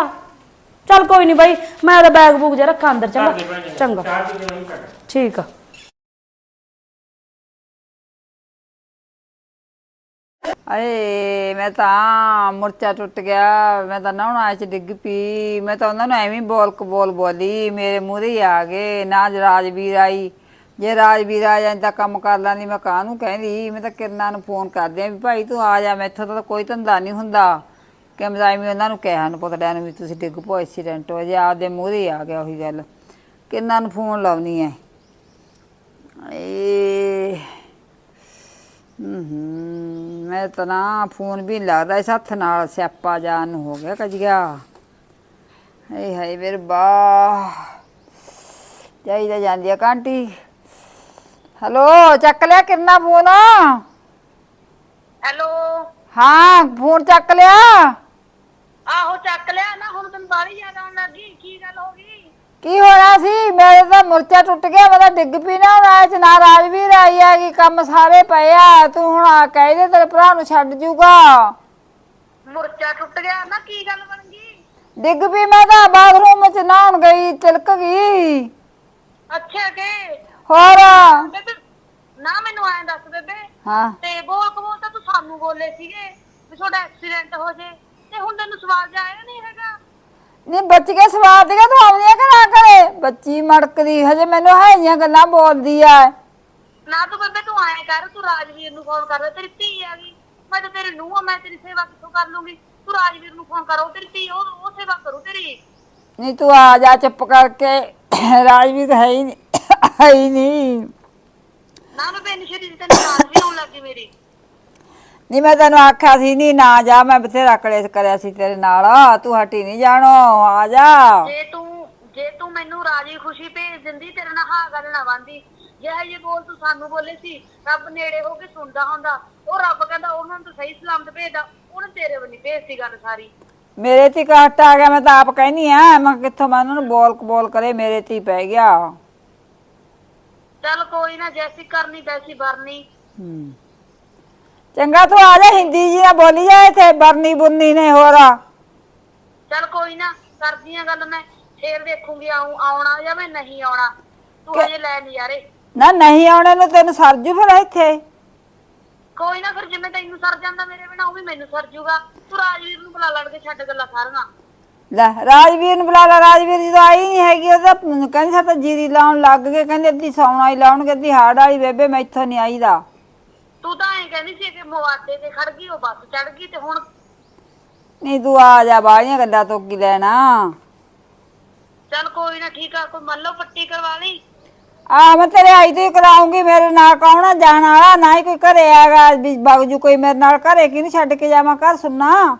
ਚੱਲ ਕੋਈ ਨਹੀਂ ਬਾਈ ਮੈਂ ਉਹਦਾ ਬੈਗ ਬੂਗ ਜਿਹਾ ਰੱਖਾਂ ਅੰਦਰ ਚੰਗਾ। ਚੰਗਾ। ਪੀ ਠੀਕ ਆ। ਅਏ ਮੈਂ ਤਾਂ ਮੁਰਚਾ ਟੁੱਟ ਗਿਆ ਮੈਂ ਤਾਂ ਨਹਾਉਣਾ ਚ ਡਿੱਗ ਪਈ। ਮੈਂ ਤਾਂ ਉਹਨਾਂ ਨੂੰ ਐਵੇਂ ਬੋਲ ਕ ਬੋਲ ਬੋਲੀ ਮੇਰੇ ਮੂਹਰੇ ਆ ਗਏ ਨਾ ਰਾਜਵੀਰ ਆਈ। ਜੇ ਰਾਜਵੀਰ ਆ ਜਾਂਦਾ, ਕੰਮ ਕਰ ਲੈਂਦੀ, ਮੈਂ ਕਾਹਨੂੰ ਕਹਿੰਦੀ? ਮੈਂ ਤਾਂ ਕਿਰਨਾਂ ਨੂੰ ਫੋਨ ਕਰਦੀ ਆ ਵੀ ਭਾਈ ਤੂੰ ਆ ਜਾ, ਮੈਥੋਂ ਤਾਂ ਕੋਈ ਧੰਦਾ ਨਹੀਂ ਹੁੰਦਾ। ਕਿ ਮੈਂ ਐਵੇਂ ਉਹਨਾਂ ਨੂੰ ਕਿਹਾ ਨੂੰ ਪੁੱਤੜਿਆਂ ਨੂੰ ਵੀ ਤੁਸੀਂ ਡਿੱਗ ਪੋ ਐਕਸੀਡੈਂਟ ਹੋ ਜੇ, ਆਪਦੇ ਮੂਹਰੇ ਆ ਗਿਆ ਉਹੀ ਗੱਲ। ਕਿਰਨਾਂ ਨੂੰ ਫੋਨ ਲਾਉਣੀ ਐ ਏ ਹੂੰ ਮੈਂ ਤਾਂ ਨਾ ਫੋਨ ਵੀ ਨੀ ਲੱਗਦਾ, ਇਸ ਹੱਥ ਨਾਲ ਸਿਆਪਾ ਜਾਨ ਨੂੰ ਹੋ ਗਿਆ ਕਜਿਆ। ਹੇ ਹਾਏ ਮੇਰੇ ਬਾ ਜਾਈਦਾ ਜਾਂਦੀ ਆ ਕਾਂਟੀ ਹੈਲੋ ਚੱਕ ਲਿਆ ਕਿੰਨਾ ਫੋਨ? ਹੈਲੋ? ਹਾਂ ਫੋਨ ਚੱਕ ਲਿਆ? ਆਹੋ ਚੱਕ ਲਿਆ ਨਾ ਹੁਣ ਤੈਨੂੰ ਬਾਹਲੀ ਯਾਦ ਆਉਣ ਲੱਗੀ ਕੀ ਗੱਲ ਹੋ ਗਈ? ਕੀ ਹੋਣਾ ਸੀ? ਮੇਰੇ ਤਾਂ ਮੁਰਚਾ ਟੁੱਟ ਗਿਆ ਮੈਂ ਤਾਂ ਡਿੱਗ ਪਈ ਨਾ ਹੁਣ ਆਇਆ ਚ ਨਾ ਰਾਜਵੀਰ ਆਈ ਆ ਕਿ ਕੰਮ ਸਾਰੇ ਪਏ ਆ ਤੂੰ ਹੁਣ ਆ ਕਹਿ ਦੇ ਤੇਰੇ ਭਰਾ ਨੂੰ ਛੱਡ ਜੂਗਾ। ਮੁਰਚਾ ਟੁੱਟ ਗਿਆ ਨਾ ਕੀ ਗੱਲ ਬਣ ਗਈ? ਡਿੱਗ ਪਈ ਮੈਂ ਤਾਂ ਬਾਥਰੂਮ ਚ ਨਹਾਉਣ ਗਈ ਤਿਲਕ ਗਈ। ਅੱਛਾ ਕਿ? ਹੋਰ? ਬੇਬੇ ਨਾ ਮੈਨੂੰ ਐਂ ਦੱਸ ਬੇਬੇ। ਹਾਂ। ਤੇ ਬੋਲ ਕਬੋਲ ਤਾਂ ਤੂੰ ਸਾਨੂੰ ਬੋਲੇ ਸੀਗੇ ਵੀ ਤੁਹਾਡਾ ਐਕਸੀਡੈਂਟ ਹੋ ਜੇ। ਤੇ ਹੁਣ ਤੈਨੂੰ ਸਵਾਲ ਜਾਇਆ ਨਹੀਂ ਹੈਗਾ। ਨਹੀਂ ਬੱਚ ਕੇ ਸਵਾਦ ਦੀਆਂ ਤੂੰ ਆਉਂਦੀਆਂ ਕਿ ਨਾ ਕਰੇ ਬੱਚੀ ਮੜਕਦੀ ਹਜੇ ਮੈਨੂੰ ਹਾਈਆਂ ਗੱਲਾਂ ਬੋਲਦੀ ਆ। ਨਾ ਤੂੰ ਬੇਬੇ ਤੂੰ ਐਂ ਕਰ ਤੂੰ ਰਾਜਵੀਰ ਨੂੰ ਫੋਨ ਕਰ ਤੇਰੀ ਧੀ ਆ ਗਈ। ਮੈਂ ਤਾਂ ਤੇਰੀ ਨੂੰਹ ਆ ਮੈਂ ਤੇਰੀ ਸੇਵਾ ਕਿੱਥੋਂ ਕਰ ਲੂੰਗੀ? ਤੂੰ ਰਾਜਵੀਰ ਨੂੰ ਫੋਨ ਕਰੋ ਤੇਰੀ ਧੀ ਉਹ ਉਹ ਸੇਵਾ ਕਰੂ ਤੇਰੀ। ਨਹੀਂ ਤੂੰ ਆ ਜਾ ਚੁੱਪ ਕਰਕੇ। ਰਾਜਵੀਰ ਤਾਂ ਹੈ ਹੀ ਨਹੀਂ ਹੈ ਹੀ ਨਹੀਂ। ਨਾ ਬੇਬੇ ਨਿਸ਼ਰੀ ਦੀ ਤੈਨੂੰ ਨਾਰਾਜ਼ਗੀ ਹੋਣ ਲੱਗੀ ਮੇਰੀ। ਨਹੀਂ ਮੈਂ ਤੈਨੂੰ ਆਖਿਆ ਸੀ ਨਹੀਂ ਨਾ ਜਾ ਮੈਂ ਬਥੇਰਾ ਕਲੇਸ਼ ਕਰਿਆ ਸੀ ਤੇਰੇ ਨਾਲ। ਤੂੰ ਹਟੀ ਨਹੀਂ ਜਾਣੋ ਆ ਜਾ। ਜੇ ਤੂੰ ਜੇ ਤੂੰ ਮੈਨੂੰ ਰਾਜੀ ਖੁਸ਼ੀ ਭੇਜ ਦਿੰਦੀ ਤੇਰੇ ਨਾਲ ਹਾਂ ਗੱਲ ਨਾ ਬੰਦੀ ਜੇ ਬੋਲ ਤੂੰ ਸਾਨੂੰ ਬੋਲੇ ਸੀ ਰੱਬ ਨੇੜੇ ਹੋ ਕੇ ਸੁਣਦਾ ਹੁੰਦਾ। ਉਹ ਰੱਬ ਕਹਿੰਦਾ ਉਹਨਾਂ ਨੂੰ ਤਾਂ ਸਹੀ ਸਲਾਮਤ ਭੇਜਦਾ ਉਹਨੇ ਤੇਰੇ ਵੱਲ ਨਹੀਂ ਭੇਜਤੀ ਗੱਲ ਸਾਰੀ। ਮੇਰੇ ਤੇ ਕਾਟ ਆ ਗਿਆ ਮੈਂ ਤਾਂ ਆਪ ਕਹਿਨੀ ਆ ਮੈਂ ਕਿੱਥੋਂ ਮੈਂ ਉਹਨਾਂ ਨੂੰ ਬੋਲ ਬੋਲ ਕਰੇ ਮੇਰੇ ਤੇ ਹੀ ਪੈ ਗਿਆ। ਚੱਲ ਕੋਈ ਨਾ ਜੈਸੀ ਕਰਨੀ ਤੈਸੀ ਵਰਨੀ ਹੂੰ। ਚੰਗਾ ਤੂੰ ਆ ਜਾ ਹਿੰਦੀ ਜੀ ਨਾਲ ਬੋਲੀ ਜਾ ਇੱਥੇ ਬਰਨੀ ਬੁੰਨੀ ਨੇ ਹੋਰ। ਚੱਲ ਕੋਈ ਨਾ ਕਰਦੀ ਆ ਗੱਲ ਮੈਂ ਫੇਰ ਦੇਖੂੰਗੀ ਆਉਂ ਆਉਣਾ ਜਾਂ ਮੈਂ ਨਹੀਂ ਆਉਣਾ। ਤੂੰ ਹਜੇ ਲੈ ਨਜ਼ਾਰੇ ਨਾ ਨਹੀਂ ਆਉਣੇ ਨੂੰ ਤੈਨੂੰ ਸਰਜੂ ਫਿਰ ਇੱਥੇ। ਕੋਈ ਨਾ ਫਿਰ ਜਿਵੇਂ ਤੈਨੂੰ ਸਰ ਜਾਂਦਾ ਮੇਰੇ ਬਿਨਾ ਉਹ ਵੀ ਮੈਨੂੰ ਸਰ ਜੂਗਾ। ਤੂੰ ਰਾਜਵੀਰ ਨੂੰ ਬੁਲਾ ਲੜ ਕੇ ਛੱਡ ਗੱਲਾਂ ਸਾਰੀਆਂ। ਲੈ ਰਾਜਵੀਰ ਨੂੰ ਬੁਲਾ ਲਾ ਰਾਜਵੀਰ ਜਦੋਂ ਆਈ ਨਹੀਂ ਹੈਗੀ ਉਹਦਾ ਕਹਿੰਦੀ ਸਾ ਤਾਂ ਜੀਰੀ ਲਾਉਣ ਲੱਗ ਗਏ ਕਹਿੰਦੇ ਅੱਧੀ ਸੌਣਾ ਹੀ ਲਾਉਣਗੇ ਅੱਧੀ ਹਾੜ ਵਾਲੀ ਬੇਬੇ ਮੈਥੋਂ ਨਹੀਂ ਆਈਦਾ। ਤੂੰ ਤਾਂ ਐਂ ਕਹਿੰਦੀ ਸੀ ਕਿ ਮਵਾਦੇ ਤੇ ਖੜ ਗਈ ਉਹ ਬੱਸ ਚੜ ਗਈ ਤੇ ਹੁਣ ਨਹੀਂ ਤੂੰ ਆ ਜਾ ਬਾਹਲੀਆਂ ਗੱਲਾਂ ਤੋਂ ਕੀ ਲੈਣਾ। ਚੱਲ ਕੋਈ ਨਾ ਠੀਕ ਆ ਕੋਈ ਮੰਨ ਲਓ ਪੱਟੀ ਕਰਵਾ ਲਈ। ਆ ਮੈਂ ਤੇਰੇ ਆਈ ਤੋਂ ਕਰਾਉਂਗੀ ਮੇਰੇ ਨਾਲ ਕੌਣ ਜਾਣ ਵਾਲਾ? ਨਾ ਹੀ ਕੋਈ ਘਰੇ ਆਗਾ ਵੀ ਬਗ ਜੂ ਕੋਈ ਮੇਰੇ ਨਾਲ ਘਰੇ ਕਿਹਨੂੰ ਛੱਡ ਕੇ ਜਾਵਾਂ ਘਰ ਸੁਣਨਾ?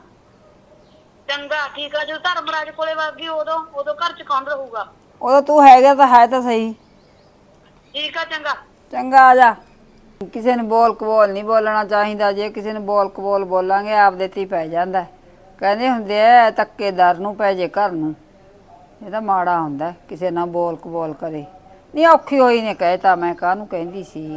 ਚੰਗਾ ਠੀਕ ਆ ਜਦੋਂ ਧਰਮਰਾਜ ਕੋਲੇ ਵਗ ਗਈ ਉਦੋਂ ਉਦੋਂ ਘਰ ਚ ਕੌਣ ਰਹੂਗਾ? ਉਦੋਂ ਤੂੰ ਹੈਗਾ ਤਾਂ ਹੈ ਤਾਂ ਸਹੀ। ਠੀਕ ਆ ਚੰਗਾ। ਚੰਗਾ ਆ ਜਾ। ਕਿਸੇ ਨੂੰ ਬੋਲ ਕਬੋਲ ਨਹੀਂ ਬੋਲਣਾ ਚਾਹੀਦਾ ਜੇ ਕਿਸੇ ਨੂੰ ਬੋਲ ਕਬੋਲ ਬੋਲਾਂਗੇ ਆਪਦੇ ਤੇ ਹੀ ਪੈ ਜਾਂਦਾ। ਕਹਿੰਦੇ ਹੁੰਦੇ ਐ ਤੱਕੇ ਦਰ ਨੂੰ ਪੈ ਜੇ ਘਰ ਨੂੰ। ਇਹ ਤਾਂ ਮਾੜਾ ਹੁੰਦਾ ਕਿਸੇ ਨਾਲ ਬੋਲ ਕਬੋਲ ਕਰੇ। ਨਹੀਂ ਔਖੀ ਹੋਈ ਨੇ ਕਹਿਤਾ ਮੈਂ ਕਾਹਨੂੰ ਕਹਿੰਦੀ ਸੀ।